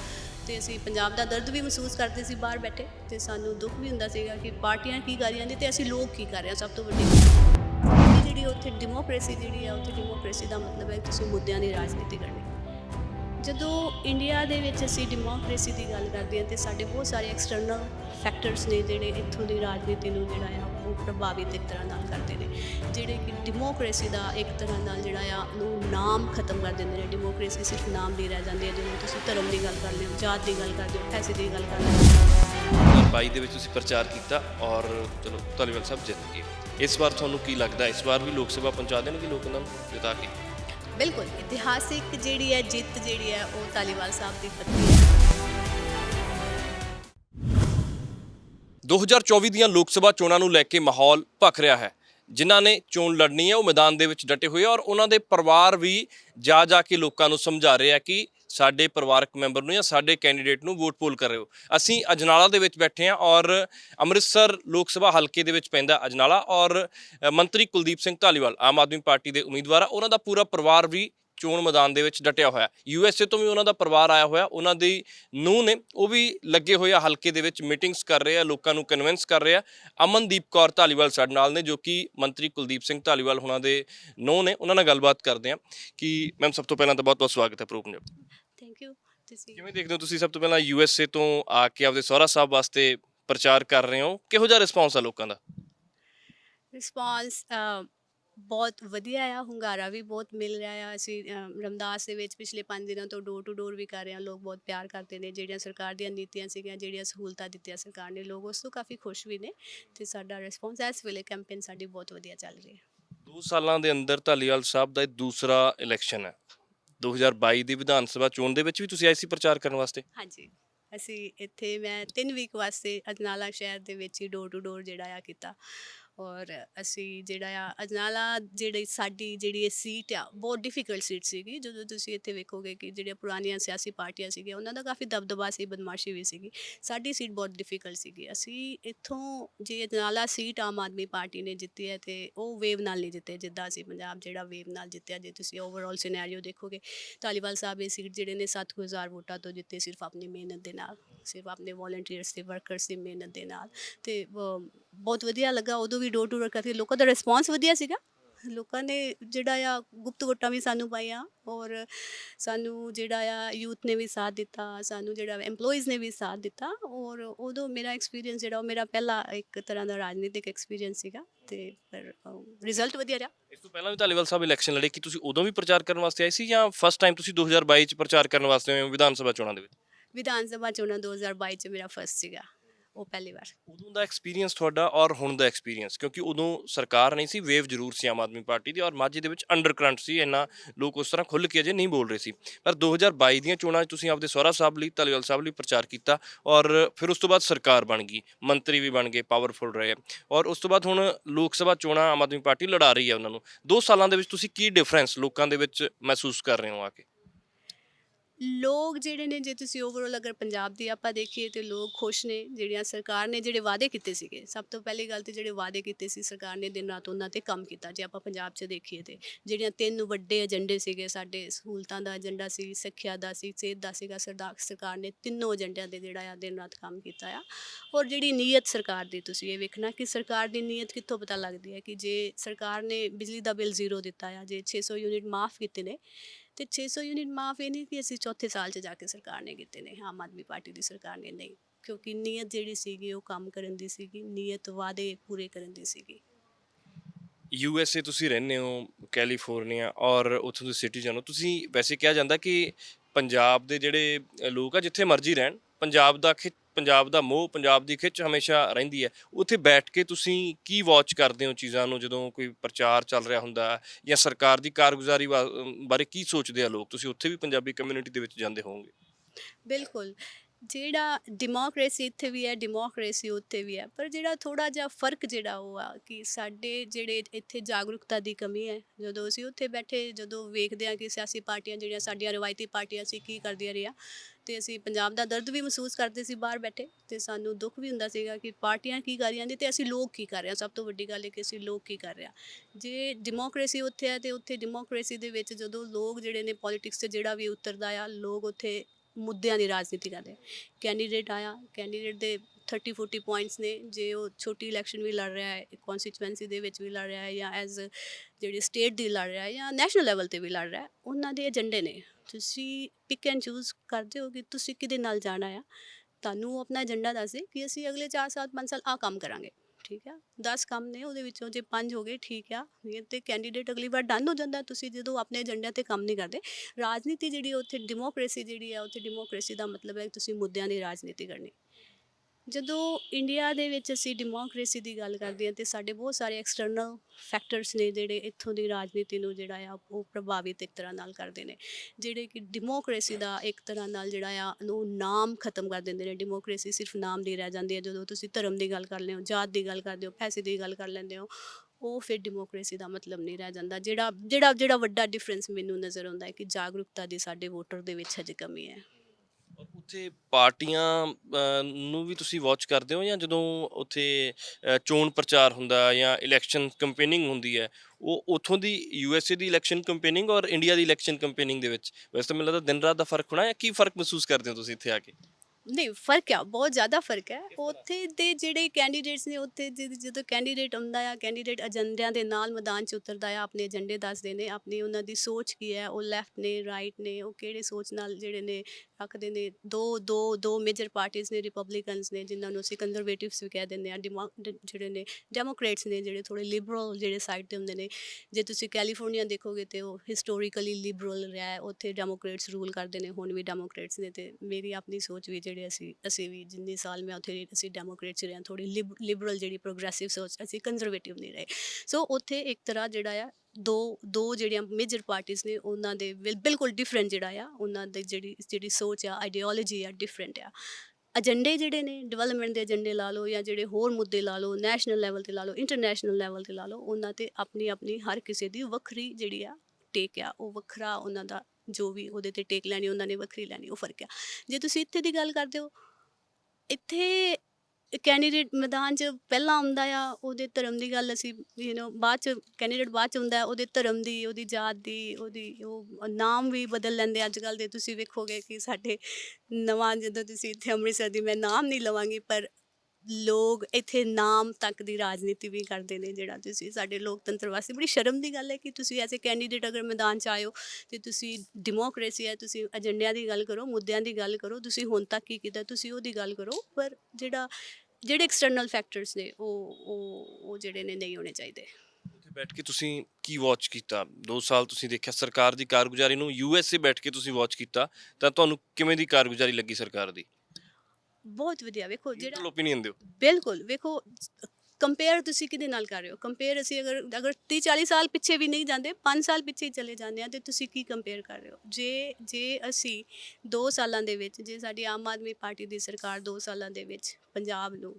ਤੇ ਅਸੀਂ ਪੰਜਾਬ ਦਾ ਦਰਦ ਵੀ ਮਹਿਸੂਸ ਕਰਦੇ ਸੀ ਬਾਹਰ ਬੈਠੇ ਤੇ ਸਾਨੂੰ ਦੁੱਖ ਵੀ ਹੁੰਦਾ ਸੀਗਾ ਕਿ ਪਾਰਟੀਆਂ ਕੀ ਕਰ ਰਹੀਆਂ ਨੇ ਤੇ ਅਸੀਂ ਲੋਕ ਕੀ ਕਰ ਰਹੇ ਹਾਂ, ਸਭ ਤੋਂ ਵੱਡੀ ਗੱਲ। ਜਿਹੜੀ ਉੱਥੇ ਡੈਮੋਕ੍ਰੇਸੀ ਜਿਹੜੀ ਆ ਉੱਥੇ ਡੈਮੋਕ੍ਰੇਸੀ ਦਾ ਮਤਲਬ ਹੈ ਤੁਸੀਂ ਮੁੱਦਿਆਂ ਦੀ ਰਾਜਨੀਤੀ ਕਰਨੀ ਜਦੋਂ ਇੰਡੀਆ ਦੇ ਵਿੱਚ ਅਸੀਂ ਡੈਮੋਕ੍ਰੇਸੀ ਦੀ ਗੱਲ ਕਰਦੇ ਹਾਂ ਤੇ ਸਾਡੇ ਬਹੁਤ ਸਾਰੇ ਐਕਸਟਰਨਲ ਫੈਕਟਰਸ ਨੇ ਜਿਹੜੇ ਇੱਥੋਂ ਦੀ ਰਾਜਨੀਤੀ ਨੂੰ ਜਿਹੜਾ ਆ ਉਹ ਪ੍ਰਭਾਵਿਤ ਇੱਕ ਤਰ੍ਹਾਂ ਨਾਲ ਕਰਦੇ ਨੇ। ਜਿਹੜੇ ਕਿ ਡੈਮੋਕ੍ਰੇਸੀ ਦਾ ਇੱਕ ਤਰ੍ਹਾਂ ਨਾਲ ਜਿਹੜਾ ਆ ਨੂੰ ਨਾਮ ਖਤਮ ਕਰ ਦਿੰਦੇ ਨੇ। ਡੈਮੋਕ੍ਰੇਸੀ ਸਿਰਫ ਨਾਮ ਦੀ ਰਹਿ ਜਾਂਦੀ ਹੈ, ਜਿਵੇਂ ਤੁਸੀਂ ਧਰਮ ਦੀ ਗੱਲ ਕਰ ਲਿਓ ਜਾਤ ਦੀ ਗੱਲ ਕਰਦੇ ਹੋ, ਪੈਸੇ ਦੀ ਗੱਲ ਕਰ ਲਿਓ 2022 ਦੇ ਵਿੱਚ ਤੁਸੀਂ ਪ੍ਰਚਾਰ ਕੀਤਾ ਔਰ ਚਲੋ ਧਾਲੀਵਾਲ ਸਾਹਿਬ ਜਿੱਤ ਗਏ। ਇਸ ਵਾਰ ਤੁਹਾਨੂੰ ਕੀ ਲੱਗਦਾ? ਇਸ ਵਾਰ ਵੀ ਲੋਕ ਸਭਾ ਪਹੁੰਚਾ ਦੇਣਗੇ ਲੋਕ ਇਹਨਾਂ ਨੂੰ ਜਿਤਾ ਕੇ? ਬਿਲਕੁਲ, ਇਤਿਹਾਸਿਕ ਜਿਹੜੀ ਹੈ ਜਿੱਤ ਜਿਹੜੀ ਹੈ ਉਹ ਤਾਲੀਵਾਲ ਸਾਹਿਬ ਦੀ ਪੱਤੀ ਹੈ। 2024 ਦੀਆਂ ਲੋਕ ਸਭਾ ਚੋਣਾਂ ਨੂੰ ਲੈ ਕੇ ਮਾਹੌਲ ਭਖ ਰਿਹਾ ਹੈ। ਜਿਨ੍ਹਾਂ ਨੇ ਚੋਣ ਲੜਨੀ ਹੈ, ਉਹ ਮੈਦਾਨ ਦੇ ਵਿੱਚ ਡਟੇ ਹੋਏ ਆ ਔਰ ਉਹਨਾਂ ਦੇ ਪਰਿਵਾਰ ਵੀ ਜਾ ਜਾ ਕੇ ਲੋਕਾਂ ਨੂੰ ਸਮਝਾ ਰਹੇ ਆ ਕਿ ਸਾਡੇ ਪਰਿਵਾਰਕ ਮੈਂਬਰ ਨੂੰ ਜਾਂ ਸਾਡੇ ਕੈਂਡੀਡੇਟ ਨੂੰ ਵੋਟ ਪੋਲ ਕਰ ਰਹੇ ਹੋ। ਅਸੀਂ ਅਜਨਾਲਾ ਦੇ ਵਿੱਚ ਬੈਠੇ ਹਾਂ ਔਰ ਅੰਮ੍ਰਿਤਸਰ ਲੋਕ ਸਭਾ ਹਲਕੇ ਦੇ ਵਿੱਚ ਪੈਂਦਾ ਅਜਨਾਲਾ ਔਰ ਮੰਤਰੀ ਕੁਲਦੀਪ ਸਿੰਘ ਧਾਲੀਵਾਲ, ਆਮ ਆਦਮੀ ਪਾਰਟੀ ਦੇ ਉਮੀਦਵਾਰ ਆ। ਉਹਨਾਂ ਦਾ ਪੂਰਾ ਪਰਿਵਾਰ ਵੀ ਚੋਣ ਮੈਦਾਨ ਦੇ ਵਿੱਚ ਡਟਿਆ ਹੋਇਆ। ਯੂਐਸਏ ਤੋਂ ਵੀ ਉਹਨਾਂ ਦਾ ਪਰਿਵਾਰ ਆਇਆ ਹੋਇਆ। ਉਹਨਾਂ ਦੀ ਨੂੰਹ ਨੇ ਉਹ ਵੀ ਲੱਗੇ ਹੋਏ ਆ ਹਲਕੇ ਦੇ ਵਿੱਚ ਮੀਟਿੰਗਸ ਕਰ ਰਹੇ ਆ ਲੋਕਾਂ ਨੂੰ ਕਨਵਿੰਸ ਕਰ ਰਹੇ ਆ। ਅਮਨਦੀਪ ਕੌਰ ਧਾਲੀਵਾਲ ਸਾਡੇ ਨਾਲ ਨੇ ਜੋ ਕਿ ਮੰਤਰੀ ਕੁਲਦੀਪ ਸਿੰਘ ਧਾਲੀਵਾਲ ਉਹਨਾਂ ਦੇ ਨੂੰਹ ਨੇ। ਉਹਨਾਂ ਨਾਲ ਗੱਲਬਾਤ ਕਰਦੇ ਆ ਕਿ ਮੈਮ ਸਭ ਤੋਂ ਪਹਿਲਾਂ ਤਾਂ ਬਹੁਤ ਬਹੁਤ ਸਵਾਗਤ ਹੈ ਪ੍ਰੋ ਪੰਜਾਬ ਥੈਂਕ ਯੂ ਤੁਸੀਂ ਕਿਵੇਂ ਦੇਖਦੇ ਹੋ ਤੁਸੀਂ ਸਭ ਤੋਂ ਪਹਿਲਾਂ ਯੂਐਸਏ ਤੋਂ ਆ ਕੇ ਆਪਦੇ ਸਹੁਰਾ ਸਾਹਿਬ ਵਾਸਤੇ ਪ੍ਰਚਾਰ ਕਰ ਰਹੇ ਹੋ? ਕਿਹੋ ਜਿਹਾ ਰਿਸਪੌਂਸ ਆ ਲੋਕਾਂ ਦਾ? ਰਿਸਪਾਂਸ ਬਹੁਤ ਵਧੀਆ ਆ ਹੁੰਗਾਰਾ ਵੀ ਬਹੁਤ ਮਿਲ ਰਿਹਾ ਆ। ਅਸੀਂ ਅ, ਰਮਦਾਸ ਦੇ ਵਿੱਚ ਪਿਛਲੇ 5 ਦਿਨਾਂ ਤੋਂ ਡੋਰ ਟੂ ਡੋਰ ਵੀ ਕਰ ਰਹੇ ਹਾਂ। ਲੋਕ ਬਹੁਤ ਪਿਆਰ ਕਰਦੇ ਨੇ। ਜਿਹੜੀਆਂ ਸਰਕਾਰ ਦੀਆਂ ਨੀਤੀਆਂ ਸੀਗੀਆਂ ਜਿਹੜੀਆਂ ਸਹੂਲਤਾਂ ਦਿੱਤੀਆਂ ਸਰਕਾਰ ਨੇ ਲੋਕ ਉਸ ਤੋਂ ਕਾਫੀ ਖੁਸ਼ ਵੀ ਨੇ ਤੇ ਸਾਡਾ ਰਿਸਪੌਂਸ ਇਸ ਵੇਲੇ ਕੈਂਪੇਨ ਸਾਡੀ ਬਹੁਤ ਵਧੀਆ ਚੱਲ ਰਹੀ ਹੈ। ਦੋ ਸਾਲਾਂ ਦੇ ਅੰਦਰ ਧਾਲੀਵਾਲ ਸਾਹਿਬ ਦਾ ਇਹ ਦੂਸਰਾ ਇਲੈਕਸ਼ਨ ਹੈ। 2022 ਦੀ ਵਿਧਾਨ ਸਭਾ ਚੋਣ ਦੇ ਵਿੱਚ ਵੀ ਤੁਸੀਂ ਆਏ ਸੀ ਪ੍ਰਚਾਰ ਕਰਨ ਵਾਸਤੇ? ਹਾਂਜੀ। ਅਸੀਂ ਇੱਥੇ ਮੈਂ 3 ਵੀਕ ਵਾਸਤੇ ਅਜਨਾਲਾ ਸ਼ਹਿਰ ਦੇ ਵਿੱਚ ਹੀ ਡੋਰ ਟੂ ਡੋਰ ਜਿਹੜਾ ਆ ਕੀਤਾ। ਔਰ ਅਸੀਂ ਜਿਹੜਾ ਆ ਅਜਨਾਲਾ ਜਿਹੜੀ ਸਾਡੀ ਜਿਹੜੀ ਇਹ ਸੀਟ ਆ, ਬਹੁਤ ਡਿਫਿਕਲਟ ਸੀਟ ਸੀਗੀ। ਜਦੋਂ ਤੁਸੀਂ ਇੱਥੇ ਵੇਖੋਗੇ ਕਿ ਜਿਹੜੀਆਂ ਪੁਰਾਣੀਆਂ ਸਿਆਸੀ ਪਾਰਟੀਆਂ ਸੀਗੀਆਂ, ਉਹਨਾਂ ਦਾ ਕਾਫੀ ਦਬਦਬਾ ਸੀ, ਬਦਮਾਸ਼ੀ ਵੀ ਸੀਗੀ। ਸਾਡੀ ਸੀਟ ਬਹੁਤ ਡਿਫਿਕਲਟ ਸੀਗੀ। ਅਸੀਂ ਇੱਥੋਂ ਜੇ ਅਜਨਾਲਾ ਸੀਟ ਆਮ ਆਦਮੀ ਪਾਰਟੀ ਨੇ ਜਿੱਤੀ ਹੈ ਤੇ ਉਹ ਵੇਵ ਨਾਲ ਨਹੀਂ ਜਿੱਤੇ, ਜਿੱਦਾਂ ਅਸੀਂ ਪੰਜਾਬ ਜਿਹੜਾ ਵੇਵ ਨਾਲ ਜਿੱਤਿਆ, ਜੇ ਤੁਸੀਂ ਓਵਰਆਲ ਸਿਨੈਰੀਓ ਦੇਖੋਗੇ, ਧਾਲੀਵਾਲ ਸਾਹਿਬ ਇਹ ਸੀਟ ਜਿਹੜੇ ਨੇ 7000 ਵੋਟਾਂ ਤੋਂ ਜਿੱਤੇ ਸਿਰਫ ਆਪਣੀ ਮਿਹਨਤ ਦੇ ਨਾਲ, ਸਿਰਫ ਆਪਣੇ ਵੋਲੰਟੀਅਰਸ ਤੇ ਵਰਕਰਸ ਦੀ ਮਿਹਨਤ ਦੇ ਨਾਲ ਤੇ ਬਹੁਤ ਵਧੀਆ ਲੱਗਾ ਉਦੋਂ ਵੀ ਡੋਰ ਟੂ ਡੋਰ ਕਰਕੇ ਲੋਕਾਂ ਦਾ ਰਿਸਪੌਂਸ ਵਧੀਆ ਸੀਗਾ। ਲੋਕਾਂ ਨੇ ਜਿਹੜਾ ਆ ਗੁਪਤ ਵੋਟਾਂ ਵੀ ਸਾਨੂੰ ਪਾਈਆਂ ਔਰ ਸਾਨੂੰ ਜਿਹੜਾ ਆ ਯੂਥ ਨੇ ਵੀ ਸਾਥ ਦਿੱਤਾ ਸਾਨੂੰ ਜਿਹੜਾ EMPLOYEES ਨੇ ਵੀ ਸਾਥ ਦਿੱਤਾ ਔਰ ਉਦੋਂ ਮੇਰਾ ਐਕਸਪੀਰੀਅੰਸ ਜਿਹੜਾ ਉਹ ਮੇਰਾ ਪਹਿਲਾ ਇੱਕ ਤਰ੍ਹਾਂ ਦਾ ਰਾਜਨੀਤਿਕ ਐਕਸਪੀਰੀਅੰਸ ਸੀਗਾ ਤੇ ਪਰ ਰਿਜ਼ਲਟ ਵਧੀਆ ਰਿਹਾ। ਇਸ ਤੋਂ ਪਹਿਲਾਂ ਵੀ ਧਾਲੀਵਾਲ ਸਾਹਿਬ ਇਲੈਕਸ਼ਨ ਲੜੇ ਕਿ ਤੁਸੀਂ ਉਦੋਂ ਵੀ ਪ੍ਰਚਾਰ ਕਰਨ ਵਾਸਤੇ ਆਏ ਸੀ ਜਾਂ ਫਸਟ ਟਾਈਮ ਤੁਸੀਂ 2022 ਚ ਪ੍ਰਚਾਰ ਕਰਨ ਵਾਸਤੇ ਆਏ ਹੋ ਵਿਧਾਨ ਸਭਾ ਚੋਣਾਂ ਦੇ ਵਿੱਚ? ਵਿਧਾਨ ਸਭਾ ਚੋਣਾਂ 2022 ਚ ਮੇਰਾ ਫਸਟ ਸੀਗਾ। ਉਹ ਪਹਿਲੀ ਵਾਰ। ਉਦੋਂ ਦਾ ਐਕਸਪੀਰੀਅੰਸ ਤੁਹਾਡਾ ਔਰ ਹੁਣ ਦਾ ਐਕਸਪੀਰੀਅੰਸ ਕਿਉਂਕਿ ਉਦੋਂ ਸਰਕਾਰ ਨਹੀਂ ਸੀ, ਵੇਵ ਜ਼ਰੂਰ ਸੀ ਆਮ ਆਦਮੀ ਪਾਰਟੀ ਦੀ ਔਰ ਮਾਝੇ ਦੇ ਵਿੱਚ ਅੰਡਰਕਰੰਟ ਸੀ, ਇੰਨਾ ਲੋਕ ਉਸ ਤਰ੍ਹਾਂ ਖੁੱਲ੍ਹ ਕੇ ਅਜੇ ਨਹੀਂ ਬੋਲ ਰਹੇ ਸੀ। ਪਰ 2022 ਦੀਆਂ ਚੋਣਾਂ 'ਚ ਤੁਸੀਂ ਆਪਦੇ ਸਹੁਰਾ ਸਾਹਿਬ ਲਈ, ਧਾਲੀਵਾਲ ਸਾਹਿਬ ਲਈ ਪ੍ਰਚਾਰ ਕੀਤਾ ਔਰ ਫਿਰ ਉਸ ਤੋਂ ਬਾਅਦ ਸਰਕਾਰ ਬਣ ਗਈ, ਮੰਤਰੀ ਵੀ ਬਣ ਗਏ ਪਾਵਰਫੁਲ ਰਹੇ। ਔਰ ਉਸ ਤੋਂ ਬਾਅਦ ਹੁਣ ਲੋਕ ਸਭਾ ਚੋਣਾਂ ਆਮ ਆਦਮੀ ਪਾਰਟੀ ਲੜਾ ਰਹੀ ਹੈ ਉਹਨਾਂ ਨੂੰ। ਦੋ ਸਾਲਾਂ ਦੇ ਵਿੱਚ ਤੁਸੀਂ ਕੀ ਡਿਫਰੈਂਸ ਲੋਕਾਂ ਦੇ ਵਿੱਚ ਮਹਿਸੂਸ ਕਰ ਰਹੇ ਹੋ ਆ ਕੇ? ਲੋਕ ਜਿਹੜੇ ਨੇ, ਜੇ ਤੁਸੀਂ ਓਵਰਆਲ ਅਗਰ ਪੰਜਾਬ ਦੀ ਆਪਾਂ ਦੇਖੀਏ ਤੇ ਲੋਕ ਖੁਸ਼ ਨੇ, ਜਿਹੜੀਆਂ ਸਰਕਾਰ ਨੇ ਜਿਹੜੇ ਵਾਅਦੇ ਕੀਤੇ ਸੀਗੇ, ਸਭ ਤੋਂ ਪਹਿਲੀ ਗੱਲ ਤੇ ਜਿਹੜੇ ਵਾਅਦੇ ਕੀਤੇ ਸੀ ਸਰਕਾਰ ਨੇ ਦਿਨ ਰਾਤ ਉਹਨਾਂ ਤੇ ਕੰਮ ਕੀਤਾ, ਜੇ ਆਪਾਂ ਪੰਜਾਬ 'ਚ ਦੇਖੀਏ ਤੇ। ਜਿਹੜੀਆਂ ਤਿੰਨ ਵੱਡੇ ਏਜੰਡੇ ਸੀਗੇ ਸਾਡੇ, ਸਹੂਲਤਾਂ ਦਾ ਏਜੰਡਾ ਸੀ, ਸਿੱਖਿਆ ਦਾ ਸੀ, ਸਿਹਤ ਦਾ ਸੀਗਾ ਸਰਦਾਰ ਸਰਕਾਰ ਨੇ ਤਿੰਨੋਂ ਏਜੰਡਿਆਂ ਦੇ ਜਿਹੜਾ ਆ ਦਿਨ ਰਾਤ ਕੰਮ ਕੀਤਾ ਆ। ਔਰ ਜਿਹੜੀ ਨੀਅਤ ਸਰਕਾਰ ਦੀ ਤੁਸੀਂ ਇਹ ਵੇਖਣਾ ਕਿ ਸਰਕਾਰ ਦੀ ਨੀਅਤ ਕਿੱਥੋਂ ਪਤਾ ਲੱਗਦੀ ਹੈ ਕਿ ਜੇ ਸਰਕਾਰ ਨੇ ਬਿਜਲੀ ਦਾ ਬਿੱਲ ਜ਼ੀਰੋ ਦਿੱਤਾ ਆ, ਜੇ 600 ਯੂਨਿਟ ਮਾਫ ਕੀਤੇ ਨੇ ਤੇ 600 ਯੂਨਿਟ ਮਾਫ ਇਹ ਨਹੀਂ ਕਿ ਅਸੀਂ ਚੌਥੇ ਸਾਲ 'ਚ ਜਾ ਕੇ ਸਰਕਾਰ ਨੇ ਕੀਤੇ ਨੇ, ਆਮ ਆਦਮੀ ਪਾਰਟੀ ਦੀ ਸਰਕਾਰ ਨੇ ਨਹੀਂ, ਕਿਉਂਕਿ ਨੀਅਤ ਜਿਹੜੀ ਸੀਗੀ ਉਹ ਕੰਮ ਕਰਨ ਦੀ ਸੀਗੀ, ਨੀਅਤ ਵਾਅਦੇ ਪੂਰੇ ਕਰਨ ਦੀ ਸੀਗੀ। ਯੂ ਐਸ ਏ ਤੁਸੀਂ ਰਹਿੰਦੇ ਹੋ ਕੈਲੀਫੋਰਨੀਆ ਔਰ ਉੱਥੋਂ ਦੇ ਸਿਟੀਜ਼ਨ ਹੋ ਤੁਸੀਂ ਵੈਸੇ ਕਿਹਾ ਜਾਂਦਾ ਕਿ ਪੰਜਾਬ ਦੇ ਜਿਹੜੇ ਲੋਕ ਆ, ਜਿੱਥੇ ਮਰਜ਼ੀ ਰਹਿਣ, ਪੰਜਾਬ ਦਾ ਪੰਜਾਬ ਦਾ ਮੋਹ, ਪੰਜਾਬ ਦੀ ਖਿੱਚ ਹਮੇਸ਼ਾ ਰਹਿੰਦੀ ਹੈ। ਉੱਥੇ ਬੈਠ ਕੇ ਤੁਸੀਂ ਕੀ ਵਾਚ ਕਰਦੇ ਹੋ ਚੀਜ਼ਾਂ ਨੂੰ ਜਦੋਂ ਕੋਈ ਪ੍ਰਚਾਰ ਚੱਲ ਰਿਹਾ ਹੁੰਦਾ ਜਾਂ ਸਰਕਾਰ ਦੀ ਕਾਰਗੁਜ਼ਾਰੀ ਬਾਰੇ ਕੀ ਸੋਚਦੇ ਆ ਲੋਕ? ਤੁਸੀਂ ਉੱਥੇ ਵੀ ਪੰਜਾਬੀ ਕਮਿਊਨਿਟੀ ਦੇ ਵਿੱਚ ਜਾਂਦੇ ਹੋਵੋਗੇ। ਬਿਲਕੁਲ। ਜਿਹੜਾ ਡੈਮੋਕ੍ਰੇਸੀ ਇੱਥੇ ਵੀ ਹੈ ਡੈਮੋਕ੍ਰੇਸੀ ਉੱਥੇ ਵੀ ਹੈ, ਪਰ ਜਿਹੜਾ ਥੋੜਾ ਜਿਹਾ ਫ਼ਰਕ ਜਿਹੜਾ ਉਹ ਆ ਕਿ ਸਾਡੇ ਜਿਹੜੇ ਇੱਥੇ ਜਾਗਰੂਕਤਾ ਦੀ ਕਮੀ ਹੈ, ਜਦੋਂ ਅਸੀਂ ਉੱਥੇ ਬੈਠੇ, ਜਦੋਂ ਵੇਖਦੇ ਹਾਂ ਕਿ ਸਿਆਸੀ ਪਾਰਟੀਆਂ ਜਿਹੜੀਆਂ ਸਾਡੀਆਂ ਰਵਾਇਤੀ ਪਾਰਟੀਆਂ ਸੀ ਕੀ ਕਰਦੀਆਂ ਰਹੀਆਂ, ਤੇ ਅਸੀਂ ਪੰਜਾਬ ਦਾ ਦਰਦ ਵੀ ਮਹਿਸੂਸ ਕਰਦੇ ਸੀ ਬਾਹਰ ਬੈਠੇ, ਤੇ ਸਾਨੂੰ ਦੁੱਖ ਵੀ ਹੁੰਦਾ ਸੀਗਾ ਕਿ ਪਾਰਟੀਆਂ ਕੀ ਕਰ ਰਹੀਆਂ ਨੇ, ਤੇ ਅਸੀਂ ਲੋਕ ਕੀ ਕਰ ਰਹੇ ਹਾਂ? ਸਭ ਤੋਂ ਵੱਡੀ ਗੱਲ ਹੈ ਕਿ ਅਸੀਂ ਲੋਕ ਕੀ ਕਰ ਰਹੇ ਹਾਂ? ਜੇ ਡੈਮੋਕ੍ਰੇਸੀ ਉੱਥੇ ਹੈ, ਤੇ ਉੱਥੇ ਡੈਮੋਕ੍ਰੇਸੀ ਦੇ ਵਿੱਚ ਜਦੋਂ ਲੋਕ ਜਿਹੜੇ ਨੇ ਪੋਲਿਟਿਕਸ 'ਚ ਜਿਹੜਾ ਵੀ ਉਤਰਦਾ ਆ, ਲੋਕ ਉੱਥੇ ਮੁੱਦਿਆਂ ਦੀ ਰਾਜਨੀਤੀ ਕਰਦੇ ਕੈਂਡੀਡੇਟ ਆਇਆ ਕੈਂਡੀਡੇਟ ਦੇ 30 40 ਪੁਆਇੰਟਸ ਨੇ। ਜੇ ਉਹ ਛੋਟੀ ਇਲੈਕਸ਼ਨ ਵੀ ਲੜ ਰਿਹਾ ਹੈ ਕਨਸਟੀਚੁਐਂਸੀ ਦੇ ਵਿੱਚ ਵੀ ਲੜ ਰਿਹਾ ਹੈ ਜਾਂ ਐਜ਼ ਜਿਹੜੀ ਸਟੇਟ ਦੀ ਲੜ ਰਿਹਾ ਹੈ ਜਾਂ ਨੈਸ਼ਨਲ ਲੈਵਲ ਤੇ ਵੀ ਲੜ ਰਿਹਾ ਹੈ, ਉਹਨਾਂ ਦੇ ਏਜੰਡੇ ਨੇ। ਤੁਸੀਂ ਪਿਕ ਐਂਡ ਚੂਜ਼ ਕਰਦੇ ਹੋ ਕਿ ਤੁਸੀਂ ਕਿਹਦੇ ਨਾਲ ਜਾਣਾ ਆ। ਤੁਹਾਨੂੰ ਉਹ ਆਪਣਾ ਏਜੰਡਾ ਦੱਸੇ ਕਿ ਅਸੀਂ ਅਗਲੇ 4 ਸਾਲ 5 ਸਾਲ ਆ ਕੰਮ ਕਰਾਂਗੇ। ਠੀਕ ਆ? 10 ਕੰਮ ਨੇ, ਉਹਦੇ ਵਿੱਚੋਂ ਜੇ 5 ਹੋ ਗਏ, ਠੀਕ ਆ। ਨਹੀਂ ਤੇ ਕੈਂਡੀਡੇਟ ਅਗਲੀ ਵਾਰ ਡਨ ਹੋ ਜਾਂਦਾ, ਤੁਸੀਂ ਜਦੋਂ ਆਪਣੇ ਏਜੰਡਿਆਂ ਤੇ ਕੰਮ ਨਹੀਂ ਕਰਦੇ। ਰਾਜਨੀਤੀ ਜਿਹੜੀ ਉੱਥੇ ਡੈਮੋਕ੍ਰੇਸੀ ਜਿਹੜੀ ਆ, ਉੱਥੇ ਡੈਮੋਕ੍ਰੇਸੀ ਦਾ ਮਤਲਬ ਹੈ ਤੁਸੀਂ ਮੁੱਦਿਆਂ ਦੀ ਰਾਜਨੀਤੀ ਕਰਨੀ। ਜਦੋਂ ਇੰਡੀਆ ਦੇ ਵਿੱਚ ਅਸੀਂ ਡੈਮੋਕ੍ਰੇਸੀ ਦੀ ਗੱਲ ਕਰਦੇ ਹਾਂ ਤੇ ਸਾਡੇ ਬਹੁਤ ਸਾਰੇ ਐਕਸਟਰਨਲ ਫੈਕਟਰਸ ਨੇ ਜਿਹੜੇ ਇੱਥੋਂ ਦੀ ਰਾਜਨੀਤੀ ਨੂੰ ਜਿਹੜਾ ਆ ਉਹ ਪ੍ਰਭਾਵਿਤ ਇੱਕ ਤਰ੍ਹਾਂ ਨਾਲ ਕਰਦੇ ਨੇ। ਜਿਹੜੇ ਕਿ ਡੈਮੋਕ੍ਰੇਸੀ ਦਾ ਇੱਕ ਤਰ੍ਹਾਂ ਨਾਲ ਜਿਹੜਾ ਆ ਉਹ ਨਾਮ ਖਤਮ ਕਰ ਦਿੰਦੇ ਨੇ। ਡੈਮੋਕ੍ਰੇਸੀ ਸਿਰਫ ਨਾਮ ਦੀ ਰਹਿ ਜਾਂਦੀ ਹੈ। ਜਦੋਂ ਤੁਸੀਂ ਧਰਮ ਦੀ ਗੱਲ ਕਰ ਲਿਓ, ਜਾਤ ਦੀ ਗੱਲ ਕਰਦੇ ਹੋ, ਪੈਸੇ ਦੀ ਗੱਲ ਕਰ ਲੈਂਦੇ ਹੋ, ਉਹ ਫਿਰ ਡੈਮੋਕ੍ਰੇਸੀ ਦਾ ਮਤਲਬ ਨਹੀਂ ਰਹਿ ਜਾਂਦਾ। ਜਿਹੜਾ ਜਿਹੜਾ ਜਿਹੜਾ ਵੱਡਾ ਡਿਫਰੈਂਸ ਮੈਨੂੰ ਨਜ਼ਰ ਆਉਂਦਾ ਹੈ ਕਿ ਜਾਗਰੂਕਤਾ ਦੀ ਸਾਡੇ ਵੋਟਰ ਦੇ ਵਿੱਚ ਹਜੇ ਕਮੀ ਹੈ। ਉੱਥੇ ਪਾਰਟੀਆਂ ਨੂੰ ਵੀ ਤੁਸੀਂ ਵਾਚ ਕਰਦੇ ਹੋ ਜਾਂ ਜਦੋਂ ਉੱਥੇ ਚੋਣ ਪ੍ਰਚਾਰ ਹੁੰਦਾ ਜਾਂ ਇਲੈਕਸ਼ਨ ਕੰਪੇਨਿੰਗ ਹੁੰਦੀ ਹੈ, ਉਹ ਉਥੋਂ ਦੀ ਯੂ ਐਸ ਏ ਦੀ ਇਲੈਕਸ਼ਨ ਕੰਪੇਨਿੰਗ ਔਰ ਇੰਡੀਆ ਦੀ ਇਲੈਕਸ਼ਨ ਕੰਪੇਨਿੰਗ ਦੇ ਵਿੱਚ? ਵੈਸੇ ਤਾਂ ਮੈਨੂੰ ਲੱਗਦਾ ਦਿਨ ਰਾਤ ਦਾ ਫ਼ਰਕ ਹੋਣਾ ਜਾਂ ਕੀ ਫ਼ਰਕ ਮਹਿਸੂਸ ਕਰਦੇ ਹੋ ਤੁਸੀਂ ਇੱਥੇ ਆ ਕੇ? ਨਹੀਂ ਫ਼ਰਕ ਆ ਬਹੁਤ ਜ਼ਿਆਦਾ ਫ਼ਰਕ ਹੈ। ਉੱਥੇ ਦੇ ਜਿਹੜੇ ਕੈਂਡੀਡੇਟਸ ਨੇ ਉੱਥੇ ਜਦ- ਕੈਂਡੀਡੇਟ ਆਉਂਦਾ ਆ ਕੈਂਡੀਡੇਟ ਏਜੰਡਿਆਂ ਦੇ ਨਾਲ ਮੈਦਾਨ 'ਚ ਉਤਰਦਾ ਆ ਆਪਣੇ ਏਜੰਡੇ ਦੱਸਦੇ ਨੇ ਆਪਣੀ ਉਹਨਾਂ ਦੀ ਸੋਚ ਕੀ ਹੈ ਉਹ ਲੈਫਟ ਨੇ ਰਾਈਟ ਨੇ ਉਹ ਕਿਹੜੇ ਸੋਚ ਨਾਲ ਜਿਹੜੇ ਨੇ ਰੱਖਦੇ ਨੇ ਦੋ ਦੋ ਦੋ ਮੇਜਰ ਪਾਰਟੀਆਂ ਨੇ ਰਿਪਬਲਿਕਨਸ ਨੇ ਜਿਨ੍ਹਾਂ ਨੂੰ ਅਸੀਂ ਕੰਜ਼ਰਵੇਟਿਵਸ ਵੀ ਕਹਿ ਦਿੰਦੇ ਆ ਜਿਹੜੇ ਨੇ ਡੈਮੋਕ੍ਰੇਟਸ ਨੇ ਜਿਹੜੇ ਥੋੜੇ ਲਿਬਰਲ ਜਿਹੜੇ ਸਾਈਡ ਤੇ ਹੁੰਦੇ ਨੇ। ਜੇ ਤੁਸੀਂ ਕੈਲੀਫੋਰਨੀਆ ਦੇਖੋਗੇ ਤੇ ਉਹ ਹਿਸਟੋਰੀਕਲੀ ਲਿਬਰਲ ਰਿਹਾ ਹੈ ਉੱਥੇ ਡੈਮੋਕ੍ਰੇਟਸ ਰੂਲ ਕਰਦੇ ਨੇ ਹੁਣ ਵੀ ਡੈਮੋਕ੍ਰੇਟਸ ਨੇ ਤੇ ਮੇਰੀ ਆਪਣੀ ਸੋਚ ਵੀ ਜਿਹੜੇ ਅਸੀਂ ਅਸੀਂ ਵੀ ਜਿੰਨੇ ਸਾਲ ਮੈਂ ਉੱਥੇ ਰਹੀ, ਅਸੀਂ ਡੈਮੋਕ੍ਰੇਟਸ ਰਹੇ ਹਾਂ ਥੋੜੀ ਲਿਬਰਲ ਜਿਹੜੀ ਪ੍ਰੋਗਰੈਸਿਵ ਸੋਚ, ਅਸੀਂ ਕੰਜ਼ਰਵੇਟਿਵ ਨਹੀਂ ਰਹੇ। ਸੋ ਉੱਥੇ ਇੱਕ ਤਰ੍ਹਾਂ ਜਿਹੜਾ ਆ, ਦੋ ਦੋ ਜਿਹੜੀਆਂ ਮੇਜਰ ਪਾਰਟੀਆਂ ਨੇ, ਉਹਨਾਂ ਦੇ ਬਿਲਕੁਲ ਡਿਫਰੈਂਟ ਜਿਹੜਾ ਆ, ਉਹਨਾਂ ਦੀ ਜਿਹੜੀ ਜਿਹੜੀ ਸੋਚ ਆ ਆਈਡੀਓਲੋਜੀ ਆ ਡਿਫਰੈਂਟ ਆ। ਏਜੰਡੇ ਜਿਹੜੇ ਨੇ ਡਿਵੈਲਪਮੈਂਟ ਦੇ ਏਜੰਡੇ ਲਾ ਲਓ ਜਾਂ ਜਿਹੜੇ ਹੋਰ ਮੁੱਦੇ ਲਾ ਲਓ ਨੈਸ਼ਨਲ ਲੈਵਲ ਤੇ ਲਾ ਲਓ ਇੰਟਰਨੈਸ਼ਨਲ ਲੈਵਲ ਤੇ ਲਾ ਲਓ, ਉਹਨਾਂ ਤੇ ਆਪਣੀ ਆਪਣੀ ਹਰ ਕਿਸੇ ਦੀ ਵੱਖਰੀ ਜਿਹੜੀ ਆ ਟੇਕ ਆ, ਉਹ ਵੱਖਰਾ ਉਹਨਾਂ ਦਾ ਜੋ ਵੀ ਉਹਦੇ ਤੇ ਟੇਕ ਲੈਣੀ, ਉਹਨਾਂ ਨੇ ਵੱਖਰੀ ਲੈਣੀ, ਉਹ ਫ਼ਰਕ ਆ। ਜੇ ਤੁਸੀਂ ਇੱਥੇ ਦੀ ਗੱਲ ਕਰਦੇ ਹੋ, ਇੱਥੇ ਕੈਂਡੀਡੇਟ ਮੈਦਾਨ 'ਚ ਪਹਿਲਾਂ ਆਉਂਦਾ ਆ, ਉਹਦੇ ਧਰਮ ਦੀ ਗੱਲ ਅਸੀਂ ਯੂ نو ਬਾਅਦ 'ਚ ਕੈਂਡੀਡੇਟ ਬਾਅਦ 'ਚ ਹੁੰਦਾ, ਉਹਦੇ ਧਰਮ ਦੀ, ਉਹਦੀ ਜਾਤ ਦੀ, ਉਹਦੀ, ਉਹ ਨਾਮ ਵੀ ਬਦਲ ਲੈਂਦੇ ਅੱਜ ਕੱਲ ਦੇ ਤੁਸੀਂ ਵੇਖੋਗੇ ਕਿ ਸਾਡੇ ਨਵਾਂ, ਜਦੋਂ ਤੁਸੀਂ ਇੱਥੇ ਅੰਮ੍ਰਿਤਸਰ ਦੀ, ਮੈਂ ਨਾਮ ਨਹੀਂ ਲਵਾਂਗੀ, ਪਰ ਲੋਕ ਇੱਥੇ ਨਾਮ ਤੱਕ ਦੀ ਰਾਜਨੀਤੀ ਵੀ ਕਰਦੇ ਨੇ, ਜਿਹੜਾ ਤੁਸੀਂ ਸਾਡੇ ਲੋਕਤੰਤਰ ਵਾਸਤੇ ਬੜੀ ਸ਼ਰਮ ਦੀ ਗੱਲ ਹੈ ਕਿ ਤੁਸੀਂ ਐਜ਼ ਅ ਕੈਂਡੀਡੇਟ ਅਗਰ ਮੈਦਾਨ 'ਚ ਆਇਓ ਤੇ ਤੁਸੀਂ ਡੈਮੋਕ੍ਰੇਸੀ ਹੈ, ਤੁਸੀਂ ਏਜੰਡਿਆਂ ਦੀ ਗੱਲ ਕਰੋ, ਮੁੱਦਿਆਂ ਦੀ ਗੱਲ ਕਰੋ, ਤੁਸੀਂ ਹੁਣ ਤੱਕ ਕੀ ਕੀਤਾ, ਤੁਸੀਂ ਉਹਦੀ ਗੱਲ ਕਰੋ, ਪਰ ਜਿਹੜਾ, ਜਿਹੜੇ ਐਕਸਟਰਨਲ ਫੈਕਟਰਸ ਨੇ, ਉਹ ਉਹ ਉਹ ਜਿਹੜੇ ਨੇ ਨਹੀਂ ਹੋਣੇ ਚਾਹੀਦੇ। ਉੱਥੇ ਬੈਠ ਕੇ ਤੁਸੀਂ ਕੀ ਵਾਚ ਕੀਤਾ? 2 ਸਾਲ ਤੁਸੀਂ ਦੇਖਿਆ ਸਰਕਾਰ ਦੀ ਕਾਰਗੁਜ਼ਾਰੀ ਨੂੰ ਯੂਐਸਏ ਬੈਠ ਕੇ ਤੁਸੀਂ ਵਾਚ ਕੀਤਾ, ਤਾਂ ਤੁਹਾਨੂੰ ਕਿਵੇਂ ਦੀ ਕਾਰਗੁਜ਼ਾਰੀ ਲੱਗੀ ਸਰਕਾਰ ਦੀ? ਬਹੁਤ ਵਧੀਆ ਵੇਖੋ ਜਿਹੜਾ ਓਪੀਨੀਅਨ ਦਿਓ। ਬਿਲਕੁਲ ਵੇਖੋ ਕੰਪੇਅਰ ਤੁਸੀਂ ਕਿਹਦੇ ਨਾਲ ਕਰ ਰਹੇ ਹੋ? ਕੰਪੇਅਰ ਅਸੀਂ ਅਗਰ ਅਗਰ 30 40 ਸਾਲ ਪਿੱਛੇ ਵੀ ਨਹੀਂ ਜਾਂਦੇ 5 ਸਾਲ ਪਿੱਛੇ ਹੀ ਚਲੇ ਜਾਂਦੇ ਆ ਤੇ ਤੁਸੀਂ ਕੀ ਕੰਪੇਅਰ ਕਰ ਰਹੇ ਹੋ? ਜੇ ਜੇ ਅਸੀਂ 2 ਸਾਲਾਂ ਦੇ ਵਿੱਚ ਜੇ ਸਾਡੀ ਆਮ ਆਦਮੀ ਪਾਰਟੀ ਦੀ ਸਰਕਾਰ 2 ਸਾਲਾਂ ਦੇ ਵਿੱਚ ਪੰਜਾਬ ਨੂੰ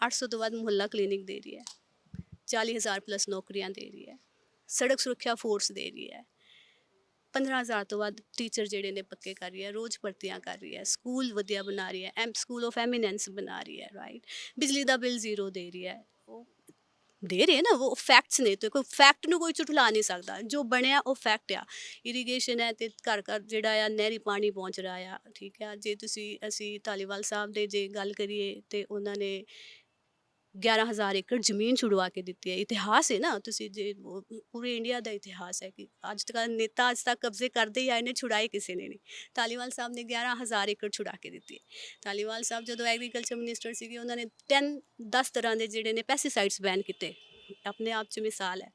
800 ਤੋਂ ਵੱਧ ਮੁਹੱਲਾ ਕਲੀਨਿਕ ਦੇ ਰਹੀ ਹੈ 40000 ਪਲੱਸ ਨੌਕਰੀਆਂ ਦੇ ਰਹੀ ਹੈ ਸੜਕ ਸੁਰੱਖਿਆ ਫੋਰਸ ਦੇ ਰਹੀ ਹੈ 15000 ਤੋਂ ਵੱਧ ਟੀਚਰ ਜਿਹੜੇ ਨੇ ਪੱਕੇ ਕਰ ਰਹੀ ਹੈ, ਰੋਜ਼ ਭਰਤੀਆਂ ਕਰ ਰਹੀ ਹੈ ਸਕੂਲ ਵਧੀਆ ਬਣਾ ਰਹੀ ਹੈ ਐਮ ਸਕੂਲ ਆਫ ਐਮੀਨੈਂਸ ਬਣਾ ਰਹੀ ਹੈ ਰਾਈਟ ਬਿਜਲੀ ਦਾ ਬਿੱਲ ਜ਼ੀਰੋ ਦੇ ਰਹੀ ਹੈ। ਉਹ ਦੇ ਰਹੇ ਨਾ, ਉਹ ਫੈਕਟਸ ਨੇ ਤੇ ਕੋਈ ਫੈਕਟ ਨੂੰ ਕੋਈ ਝੁਠਲਾ ਨਹੀਂ ਸਕਦਾ। ਜੋ ਬਣਿਆ ਉਹ ਫੈਕਟ ਆ। ਇਰੀਗੇਸ਼ਨ ਹੈ ਤੇ ਘਰ ਘਰ ਜਿਹੜਾ ਆ, ਨਹਿਰੀ ਪਾਣੀ ਪਹੁੰਚ ਰਿਹਾ ਆ, ਠੀਕ ਆ ਜੇ ਤੁਸੀਂ, ਅਸੀਂ ਧਾਲੀਵਾਲ ਸਾਹਿਬ ਦੇ ਜੇ ਗੱਲ ਕਰੀਏ ਤੇ ਉਹਨਾਂ ਨੇ 11000 ਏਕੜ ਜ਼ਮੀਨ ਛੁਡਵਾ ਕੇ ਦਿੱਤੀ ਹੈ। ਇਤਿਹਾਸ ਹੈ ਨਾ, ਤੁਸੀਂ ਜੇ ਪੂਰੇ ਇੰਡੀਆ ਦਾ ਇਤਿਹਾਸ ਹੈ ਕਿ ਅੱਜ ਤੱਕ ਨੇਤਾ ਅੱਜ ਤੱਕ ਕਬਜ਼ੇ ਕਰਦੇ ਹੀ ਆਏ ਨੇ, ਛੁਡਾਏ ਕਿਸੇ ਨੇ ਨਹੀਂ। ਧਾਲੀਵਾਲ ਸਾਹਿਬ ਨੇ 11000 ਏਕੜ ਛੁਡਾ ਕੇ ਦਿੱਤੀ ਹੈ। ਧਾਲੀਵਾਲ ਸਾਹਿਬ ਜਦੋਂ ਐਗਰੀਕਲਚਰ ਮਿਨਿਸਟਰ ਸੀਗੇ, ਉਹਨਾਂ ਨੇ 10 10 ਤਰ੍ਹਾਂ ਦੇ ਜਿਹੜੇ ਨੇ ਪੈਸਟੀਸਾਈਡਸ ਬੈਨ ਕੀਤੇ। ਆਪਣੇ ਆਪ 'ਚ ਮਿਸਾਲ ਹੈ।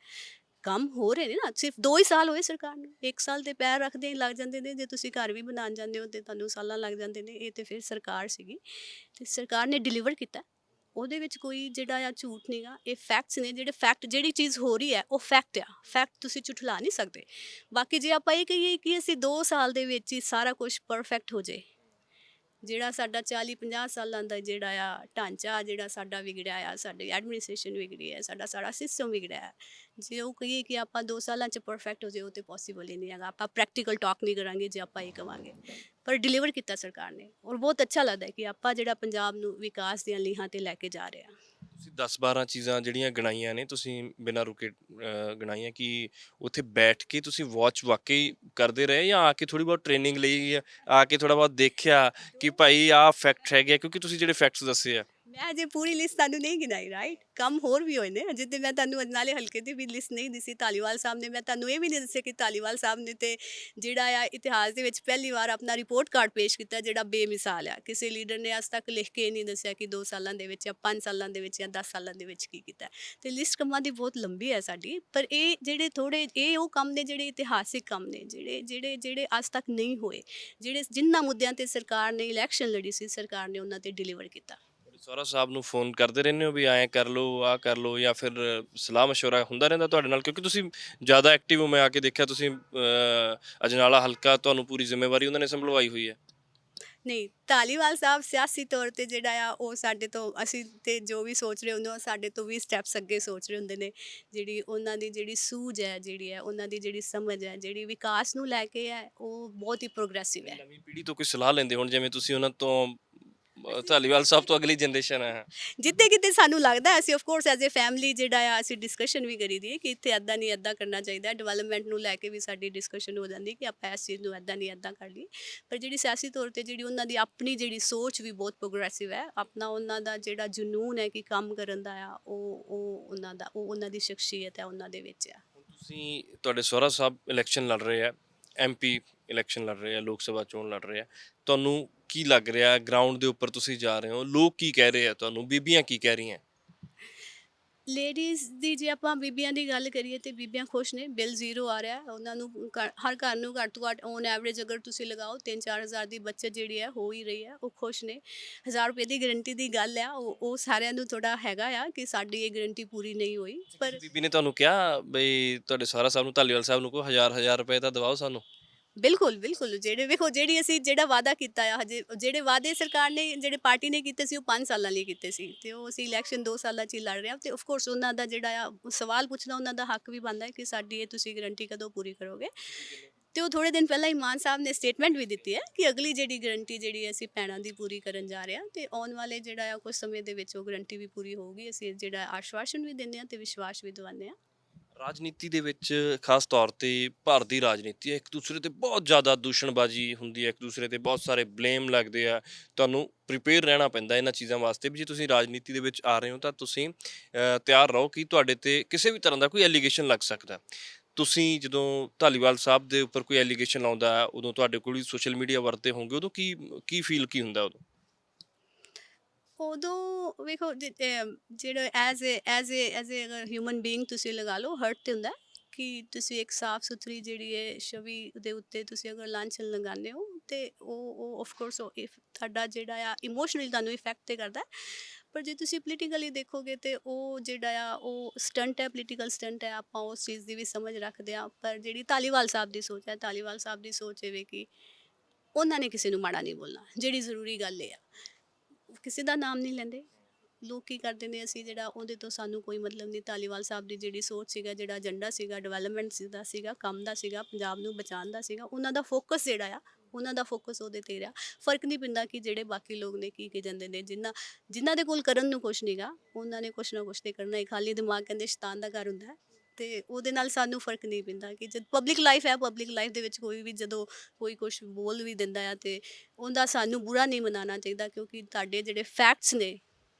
ਕੰਮ ਹੋ ਰਹੇ ਨੇ ਨਾ, ਸਿਰਫ 2 ਹੀ ਸਾਲ ਹੋਏ ਸਰਕਾਰ ਨੂੰ। 1 ਸਾਲ ਤੇ ਪੈਰ ਰੱਖਦੇ ਹੀ ਲੱਗ ਜਾਂਦੇ ਨੇ, ਜੇ ਤੁਸੀਂ ਘਰ ਵੀ ਬਣਾਉਣ ਜਾਂਦੇ ਹੋ ਤੇ ਤੁਹਾਨੂੰ ਸਾਲਾਂ ਲੱਗ ਜਾਂਦੇ ਨੇ। ਇਹ ਤੇ ਫਿਰ ਸਰਕਾਰ ਸੀਗੀ। ਤੇ ਸਰਕਾਰ ਨੇ ਡਿਲੀਵਰ ਕੀਤਾ। ਉਹਦੇ ਵਿੱਚ ਕੋਈ ਜਿਹੜਾ ਆ ਝੂਠ ਨਹੀਂਗਾ ਇਹ ਫੈਕਟਸ ਨੇ ਜਿਹੜੇ ਫੈਕਟ ਜਿਹੜੀ ਚੀਜ਼ ਹੋ ਰਹੀ ਹੈ, ਉਹ ਫੈਕਟ ਆ। ਫੈਕਟ ਤੁਸੀਂ ਝੁਠਲਾ ਨਹੀਂ ਸਕਦੇ। ਬਾਕੀ ਜੇ ਆਪਾਂ ਇਹ ਕਹੀਏ ਕਿ ਅਸੀਂ 2 ਸਾਲ ਦੇ ਵਿੱਚ ਹੀ ਸਾਰਾ ਕੁਝ ਪਰਫੈਕਟ ਹੋ ਜਾਏ ਜਿਹੜਾ ਸਾਡਾ 40 50 ਸਾਲਾਂ ਦਾ ਜਿਹੜਾ ਆ ਢਾਂਚਾ ਜਿਹੜਾ ਸਾਡਾ ਵਿਗੜਿਆ ਆ, ਸਾਡੀ ਐਡਮਿਨਿਸਟ੍ਰੇਸ਼ਨ ਵਿਗੜੀ ਹੈ, ਸਾਡਾ ਸਾਰਾ ਸਿਸਟਮ ਵਿਗੜਿਆ ਹੈ। ਜੇ ਉਹ ਕਹੀਏ ਕਿ ਆਪਾਂ 2 ਸਾਲਾਂ ਚ ਪਰਫੈਕਟ ਹੋ ਜਾਏ ਉਹ ਤੇ ਪੋਸੀਬਲ ਹੀ ਨਹੀਂ ਹੈਗਾ। ਆਪਾਂ ਪ੍ਰੈਕਟੀਕਲ ਟਾਕ ਨਹੀਂ ਕਰਾਂਗੇ ਜੇ ਆਪਾਂ ਇਹ ਕਵਾਂਗੇ। ਪਰ ਡਿਲੀਵਰ ਕੀਤਾ ਸਰਕਾਰ ਨੇ। ਔਰ ਬਹੁਤ ਅੱਛਾ ਲੱਗਦਾ ਕਿ ਆਪਾਂ ਜਿਹੜਾ ਪੰਜਾਬ ਨੂੰ ਵਿਕਾਸ ਦੀਆਂ ਲੀਹਾਂ ਤੇ ਲੈ ਕੇ ਜਾ ਰਹੇ ਹਾਂ। ਤੁਸੀਂ 10 12 ਚੀਜ਼ਾਂ ਜਿਹੜੀਆਂ ਗਣਾਈਆਂ ਨੇ, ਤੁਸੀਂ ਬਿਨਾਂ ਰੁਕੇ ਗਣਾਈਆਂ ਕਿ ਉੱਥੇ ਬੈਠ ਕੇ ਤੁਸੀਂ ਵਾਚ ਵਾਕਈ ਕਰਦੇ ਰਹੇ ਜਾਂ ਆ ਕੇ ਥੋੜੀ ਬਹੁਤ ਟ੍ਰੇਨਿੰਗ ਲਈ ਆ ਕੇ ਥੋੜਾ ਬਹੁਤ ਦੇਖਿਆ ਕਿ ਭਾਈ ਆਹ ਫੈਕਟ ਹੈਗੇ ਕਿਉਂਕਿ ਤੁਸੀਂ ਜਿਹੜੇ ਫੈਕਟਸ ਦੱਸੇ ਆ। ਮੈਂ ਅਜੇ ਪੂਰੀ ਲਿਸਟ ਤੁਹਾਨੂੰ ਨਹੀਂ ਗਿਣਾਈ ਰਾਈਟ ਕੰਮ ਹੋਰ ਵੀ ਹੋਏ ਨੇ। ਅਜੇ ਤੇ ਮੈਂ ਤੁਹਾਨੂੰ ਨਾਲੇ ਹਲਕੇ ਦੀ ਵੀ ਲਿਸਟ ਨਹੀਂ ਦਿੱਤੀ। ਧਾਲੀਵਾਲ ਸਾਹਿਬ ਨੇ, ਮੈਂ ਤੁਹਾਨੂੰ ਇਹ ਵੀ ਨਹੀਂ ਦੱਸਿਆ ਕਿ ਧਾਲੀਵਾਲ ਸਾਹਿਬ ਨੇ ਤੇ ਜਿਹੜਾ ਆ ਇਤਿਹਾਸ ਦੇ ਵਿੱਚ ਪਹਿਲੀ ਵਾਰ ਆਪਣਾ ਰਿਪੋਰਟ ਕਾਰਡ ਪੇਸ਼ ਕੀਤਾ, ਜਿਹੜਾ ਬੇਮਿਸਾਲ ਆ। ਕਿਸੇ ਲੀਡਰ ਨੇ ਅੱਜ ਤੱਕ ਲਿਖ ਕੇ ਨਹੀਂ ਦੱਸਿਆ ਕਿ 2 ਸਾਲਾਂ ਦੇ ਵਿੱਚ ਜਾਂ 5 ਸਾਲਾਂ ਦੇ ਵਿੱਚ ਜਾਂ 10 ਸਾਲਾਂ ਦੇ ਵਿੱਚ ਕੀ ਕੀਤਾ। ਤੇ ਲਿਸਟ ਕੰਮਾਂ ਦੀ ਬਹੁਤ ਲੰਬੀ ਹੈ ਸਾਡੀ, ਪਰ ਇਹ ਜਿਹੜੇ ਥੋੜੇ ਇਹ ਉਹ ਕੰਮ ਨੇ, ਜਿਹੜੇ ਇਤਿਹਾਸਿਕ ਕੰਮ ਨੇ, ਜਿਹੜੇ ਜਿਹੜੇ ਜਿਹੜੇ ਅੱਜ ਤੱਕ ਨਹੀਂ ਹੋਏ, ਜਿਹੜੇ ਜਿਨ੍ਹਾਂ ਮੁੱਦਿਆਂ ਤੇ ਸਰਕਾਰ ਨੇ ਇਲੈਕਸ਼ਨ ਲੜੀ ਸੀ, ਸਰਕਾਰ ਨੇ ਉਹਨਾਂ ਤੇ ਡਿਲੀਵਰ ਕੀਤਾ। ਸਹੁਰਾ ਸਾਹਿਬ ਨੂੰ ਫੋਨ ਕਰਦੇ ਰਹਿੰਦੇ ਹੋ ਵੀ ਐਂ ਕਰ ਲਓ ਆਹ ਕਰ ਲਓ ਜਾਂ ਫਿਰ ਸਲਾਹ مشورہ ਹੁੰਦਾ ਰਹਿੰਦਾ ਤੁਹਾਡੇ ਨਾਲ ਕਿਉਂਕਿ ਤੁਸੀਂ ਜ਼ਿਆਦਾ ਐਕਟਿਵ ਹੋ ਮੈਂ ਆ ਕੇ ਦੇਖਿਆ ਤੁਸੀਂ ਅਹ, ਅਜਨਾਲਾ ਹਲਕਾ ਤੁਹਾਨੂੰ ਪੂਰੀ ਜ਼ਿੰਮੇਵਾਰੀ ਉਹਨਾਂ ਨੇ ਸੰਭਲਵਾਈ ਹੋਈ ਹੈ ਨਹੀਂ ਧਾਲੀਵਾਲ ਸਾਹਿਬ ਸਿਆਸੀ ਤੌਰ ਤੇ ਜਿਹੜਾ ਆ ਉਹ ਸਾਡੇ ਤੋਂ ਅਸੀਂ ਤੇ ਜੋ ਵੀ ਸੋਚ ਰਹੇ ਹੁੰਦੇ ਹਾਂ ਉਹ ਸਾਡੇ ਤੋਂ ਵੀ ਸਟੈਪਸ ਅੱਗੇ ਸੋਚ ਰਹੇ ਹੁੰਦੇ ਨੇ ਜਿਹੜੀ ਉਹਨਾਂ ਦੀ ਜਿਹੜੀ ਸੂਝ ਹੈ ਜਿਹੜੀ ਹੈ ਉਹਨਾਂ ਦੀ ਜਿਹੜੀ ਸਮਝ ਹੈ ਜਿਹੜੀ ਵਿਕਾਸ ਨੂੰ ਲੈ ਕੇ ਹੈ ਉਹ ਬਹੁਤ ਹੀ ਪ੍ਰੋਗਰੈਸਿਵ ਹੈ ਨਵੀਂ ਪੀੜ੍ਹੀ ਤੋਂ ਕੋਈ ਸਲਾਹ ਲੈਂਦੇ ਹੁਣ ਜਿਵੇਂ ਤੁਸੀਂ ਉਹਨਾਂ ਤੋਂ ਅਹ, ਧਾਲੀਵਾਲ ਸਾਹਿਬ ਤੋਂ ਅਗਲੀ ਜਨਰੇਸ਼ਨ ਹੈ। ਜਿੱਤੇ ਕਿਤੇ ਸਾਨੂੰ ਲੱਗਦਾ ਹੈ, ਅਸੀਂ of course as a family ਜਿਹੜਾ ਆ ਅਸੀਂ ਡਿਸਕਸ਼ਨ ਵੀ ਕਰੀ ਦੀ ਕਿ ਇੱਥੇ ਐਦਾਂ ਨਹੀਂ ਐਦਾਂ ਕਰਨਾ ਚਾਹੀਦਾ ਡਿਵੈਲਪਮੈਂਟ ਨੂੰ ਲੈ ਕੇ ਵੀ ਸਾਡੀ ਡਿਸਕਸ਼ਨ ਹੋ ਜਾਂਦੀ ਕਿ ਆਪਾਂ ਇਸ ਚੀਜ਼ ਨੂੰ ਐਦਾਂ ਨਹੀਂ ਐਦਾਂ ਕਰ ਲਈਏ। ਪਰ ਜਿਹੜੀ ਸਿਆਸੀ ਤੌਰ ਤੇ ਜਿਹੜੀ ਉਹਨਾਂ ਦੀ ਆਪਣੀ ਜਿਹੜੀ ਸੋਚ ਵੀ ਬਹੁਤ ਪ੍ਰੋਗਰੈਸਿਵ ਹੈ ਆਪਣਾ ਉਹਨਾਂ ਦਾ ਜਿਹੜਾ ਜਨੂਨ ਹੈ ਕਿ ਕੰਮ ਕਰਨ ਦਾ ਆ ਉਹ ਉਹ ਉਹਨਾਂ ਦਾ ਉਹ ਉਹਨਾਂ ਦੀ ਸ਼ਖਸੀਅਤ ਹੈ ਉਹਨਾਂ ਦੇ ਵਿੱਚ ਆ। ਤੁਸੀਂ ਤੁਹਾਡੇ ਸਹੁਰਾ ਸਾਹਿਬ ਇਲੈਕਸ਼ਨ ਲੜ ਰਹੇ ਆ ਐਮਪੀ ਇਲੈਕਸ਼ਨ ਲੜ ਰਹੇ ਆ, ਲੋਕ ਸਭਾ ਚੋਣ ਲੜ ਰਹੇ ਆ। ਤੁਹਾਨੂੰ ਕੀ ਲੱਗ ਰਿਹਾ? ਗਰਾਊਂਡ ਦੇ ਉੱਪਰ ਤੁਸੀਂ ਜਾ ਰਹੇ ਹੋ। ਲੋਕ ਕੀ ਕਹਿ ਰਹੇ ਆ ਤੁਹਾਨੂੰ? ਬੀਬੀਆਂ ਕੀ ਕਹਿ ਰਹੀਆਂ? ਲੇਡੀਜ਼ ਦੀ ਜੇ ਆਪਾਂ ਬੀਬੀਆਂ ਦੀ ਗੱਲ ਕਰੀਏ ਤੇ ਬੀਬੀਆਂ ਖੁਸ਼ ਨੇ, ਬਿੱਲ ਜ਼ੀਰੋ ਆ ਰਿਹਾ, ਉਹਨਾਂ ਨੂੰ ਘਰ, ਹਰ ਘਰ ਨੂੰ ਘੱਟ ਤੋਂ ਘੱਟ ਔਨ ਐਵਰੇਜ ਅਗਰ ਤੁਸੀਂ ਲਗਾਓ 3-4000 ਦੀ ਬੱਚਤ ਜਿਹੜੀ ਹੈ, ਹੋ ਹੀ ਰਹੀ ਹੈ, ਉਹ ਖੁਸ਼ ਨੇ। 1000 ਰੁਪਏ ਦੀ ਗਾਰੰਟੀ ਦੀ ਗੱਲ ਆ ਉਹ ਉਹ ਸਾਰਿਆਂ ਨੂੰ ਥੋੜਾ ਹੈਗਾ ਆ ਕਿ ਸਾਡੀ ਇਹ ਗਾਰੰਟੀ ਪੂਰੀ ਨਹੀਂ ਹੋਈ, ਪਰ ਬੀਬੀ ਨੇ ਤੁਹਾਨੂੰ ਕਿਹਾ ਬਈ ਤੁਹਾਡੇ ਸਾਰਾ ਸਾਹਿਬ ਨੂੰ ਧਾਲੀਵਾਲ ਸਾਹਿਬ ਨੂੰ ਕੋ ਹਜ਼ਾਰ ਹਜ਼ਾਰ ਰੁਪਏ ਤਾਂ ਦਿਵਾਓ ਸਾਨੂੰ? ਬਿਲਕੁਲ ਬਿਲਕੁਲ, ਜਿਹੜੇ ਵੇਖੋ, ਜਿਹੜੀ ਅਸੀਂ ਜਿਹੜਾ ਵਾਅਦਾ ਕੀਤਾ ਆ, ਹਜੇ ਜਿਹੜੇ ਵਾਅਦੇ ਸਰਕਾਰ ਨੇ, ਜਿਹੜੇ ਪਾਰਟੀ ਨੇ ਕੀਤੇ ਸੀ, ਉਹ 5 ਸਾਲਾਂ ਲਈ ਕੀਤੇ ਸੀ ਤੇ ਉਹ ਅਸੀਂ ਇਲੈਕਸ਼ਨ 2 ਸਾਲਾਂ 'ਚ ਹੀ ਲੜ ਰਹੇ ਹਾਂ ਤੇ ਆਫ ਕੋਰਸ ਉਹਨਾਂ ਦਾ ਜਿਹੜਾ ਆ ਸਵਾਲ ਪੁੱਛਣਾ ਉਹਨਾਂ ਦਾ ਹੱਕ ਵੀ ਬਣਦਾ ਕਿ ਸਾਡੀ ਇਹ ਤੁਸੀਂ ਗਰੰਟੀ ਕਦੋਂ ਪੂਰੀ ਕਰੋਗੇ। ਤੇ ਉਹ ਥੋੜੇ ਦਿਨ ਪਹਿਲਾਂ ਇਮਾਨ ਸਾਹਿਬ ਨੇ ਸਟੇਟਮੈਂਟ ਵੀ ਦਿੱਤੀ ਹੈ ਕਿ ਅਗਲੀ ਜਿਹੜੀ ਗਰੰਟੀ ਜਿਹੜੀ ਅਸੀਂ ਭੈਣਾਂ ਦੀ ਪੂਰੀ ਕਰਨ ਜਾ ਰਹੇ ਹਾਂ ਤੇ ਆਉਣ ਵਾਲੇ ਜਿਹੜਾ ਆ ਕੁਝ ਸਮੇਂ ਦੇ ਵਿੱਚ ਉਹ ਗਰੰਟੀ ਵੀ ਪੂਰੀ ਹੋਊਗੀ, ਅਸੀਂ ਜਿਹੜਾ ਆਸ਼ਵਾਸਨ ਵੀ ਦਿੰਦੇ ਹਾਂ ਤੇ ਵਿਸ਼ਵਾਸ ਵੀ ਦਿਵਾਉਂਦੇ ਹਾਂ। ਰਾਜਨੀਤੀ ਦੇ ਵਿੱਚ ਖਾਸ ਤੌਰ ਤੇ ਭਾਰਤ ਦੀ ਰਾਜਨੀਤੀ ਹੈ, ਇੱਕ ਦੂਸਰੇ ਤੇ ਬਹੁਤ ਜ਼ਿਆਦਾ ਦੂਸ਼ਣਬਾਜ਼ੀ ਹੁੰਦੀ ਹੈ, ਇੱਕ ਦੂਸਰੇ ਤੇ ਬਹੁਤ ਸਾਰੇ ਬਲੇਮ ਲੱਗਦੇ ਆ, ਤੁਹਾਨੂੰ ਪ੍ਰੀਪੇਅਰ ਰਹਿਣਾ ਪੈਂਦਾ ਇਹਨਾਂ ਚੀਜ਼ਾਂ ਵਾਸਤੇ ਵੀ ਜੇ ਤੁਸੀਂ ਰਾਜਨੀਤੀ ਦੇ ਵਿੱਚ ਆ ਰਹੇ ਹੋ ਤਾਂ ਤੁਸੀਂ ਤਿਆਰ ਰਹੋ ਕਿ ਤੁਹਾਡੇ ਤੇ ਕਿਸੇ ਵੀ ਤਰ੍ਹਾਂ ਦਾ ਕੋਈ ਐਲੀਗੇਸ਼ਨ ਲੱਗ ਸਕਦਾ। ਤੁਸੀਂ ਜਦੋਂ ਧਾਲੀਵਾਲ ਸਾਹਿਬ ਦੇ ਉੱਪਰ ਕੋਈ ਐਲੀਗੇਸ਼ਨ ਆਉਂਦਾ ਉਦੋਂ ਤੁਹਾਡੇ ਕੋਲ ਵੀ ਸੋਸ਼ਲ ਮੀਡੀਆ ਵਰਤੇ ਹੋਣਗੇ, ਉਦੋਂ ਕੀ ਕੀ ਫੀਲ ਕੀ ਹੁੰਦਾ ਉਦੋਂ? ਉਦੋਂ ਵੇਖੋ ਜਿ- ਅਮ ਜਿਹੜਾ as a as a as a ਅਗਰ ਹਿਊਮਨ ਬੀਇੰਗ ਤੁਸੀਂ ਲਗਾ ਲਓ ਹਰਟ ਤੇ ਹੁੰਦਾ ਹੈ ਕਿ ਤੁਸੀਂ ਇੱਕ ਸਾਫ਼ ਸੁਥਰੀ ਜਿਹੜੀ ਹੈ ਛਵੀ ਦੇ ਉੱਤੇ ਤੁਸੀਂ ਅਗਰ ਲਾਂਛਨ ਲਗਾਉਂਦੇ ਹੋ, ਤੇ ਉਹ ਉਹ ਆਫ ਕੋਰਸ ਉਹ if ਤੁਹਾਡਾ ਜਿਹੜਾ ਆ ਇਮੋਸ਼ਨਲੀ ਤੁਹਾਨੂੰ ਇਫੈਕਟ ਤੇ ਕਰਦਾ ਹੈ। ਪਰ ਜੇ ਤੁਸੀਂ ਪੋਲੀਟੀਕਲੀ ਦੇਖੋਗੇ ਤੇ ਉਹ ਜਿਹੜਾ ਆ, ਉਹ ਸਟੰਟ ਹੈ ਪੋਲੀਟੀਕਲ ਸਟੰਟ ਹੈ, ਆਪਾਂ ਉਸ ਚੀਜ਼ ਦੀ ਵੀ ਸਮਝ ਰੱਖਦੇ ਆ ਪਰ ਜਿਹੜੀ ਧਾਲੀਵਾਲ ਸਾਹਿਬ ਦੀ ਸੋਚ ਹੈ, ਧਾਲੀਵਾਲ ਸਾਹਿਬ ਦੀ ਸੋਚ ਇਹ ਵੇ ਕਿ ਉਹਨਾਂ ਨੇ ਕਿਸੇ ਨੂੰ ਮਾੜਾ ਨਹੀਂ ਬੋਲਣਾ, ਜਿਹੜੀ ਜ਼ਰੂਰੀ ਗੱਲ ਇਹ ਆ। ਕਿਸੇ ਦਾ ਨਾਮ ਨਹੀਂ ਲੈਂਦੇ। ਲੋਕ ਕੀ ਕਰਦੇ ਨੇ ਅਸੀਂ ਜਿਹੜਾ ਉਹਦੇ ਤੋਂ ਸਾਨੂੰ ਕੋਈ ਮਤਲਬ ਨਹੀਂ। ਧਾਲੀਵਾਲ ਸਾਹਿਬ ਦੀ ਜਿਹੜੀ ਸੋਚ ਸੀਗਾ, ਜਿਹੜਾ ਏਜੰਡਾ ਸੀਗਾ ਡਿਵੈਲਪਮੈਂਟ ਦਾ ਸੀਗਾ, ਕੰਮ ਦਾ ਸੀਗਾ, ਪੰਜਾਬ ਨੂੰ ਬਚਾਉਣ ਦਾ ਸੀਗਾ, ਉਹਨਾਂ ਦਾ ਫੋਕਸ ਜਿਹੜਾ ਆ, ਉਹਨਾਂ ਦਾ ਫੋਕਸ ਉਹਦੇ ਤੇ ਰਿਹਾ। ਫ਼ਰਕ ਨਹੀਂ ਪੈਂਦਾ ਕਿ ਜਿਹੜੇ ਬਾਕੀ ਲੋਕ ਨੇ ਕੀ ਕੀ ਜਾਂਦੇ ਨੇ। ਜਿਨ੍ਹਾਂ ਜਿਨ੍ਹਾਂ ਦੇ ਕੋਲ ਕਰਨ ਨੂੰ ਕੁਝ ਨਹੀਂਗਾ ਉਹਨਾਂ ਨੇ ਕੁਝ ਨਾ ਕੁਝ ਤੇ ਕਰਨਾ ਹੀ। ਖਾਲੀ ਦਿਮਾਗ ਕਹਿੰਦੇ ਸ਼ੈਤਾਨ ਦਾ ਘਰ ਹੁੰਦਾ। ਹੈ ਤੇ ਉਹਦੇ ਨਾਲ ਸਾਨੂੰ ਫ਼ਰਕ ਨਹੀਂ ਪੈਂਦਾ ਕਿ ਜਦ ਪਬਲਿਕ ਲਾਈਫ ਹੈ ਪਬਲਿਕ ਲਾਈਫ ਦੇ ਵਿੱਚ ਕੋਈ ਵੀ ਜਦੋਂ ਕੋਈ ਕੁਝ ਬੋਲ ਵੀ ਦਿੰਦਾ ਆ ਤੇ ਉਹਦਾ ਸਾਨੂੰ ਬੁਰਾ ਨਹੀਂ ਮਨਾਉਣਾ ਚਾਹੀਦਾ ਕਿਉਂਕਿ ਤੁਹਾਡੇ ਜਿਹੜੇ ਫੈਕਟਸ ਨੇ,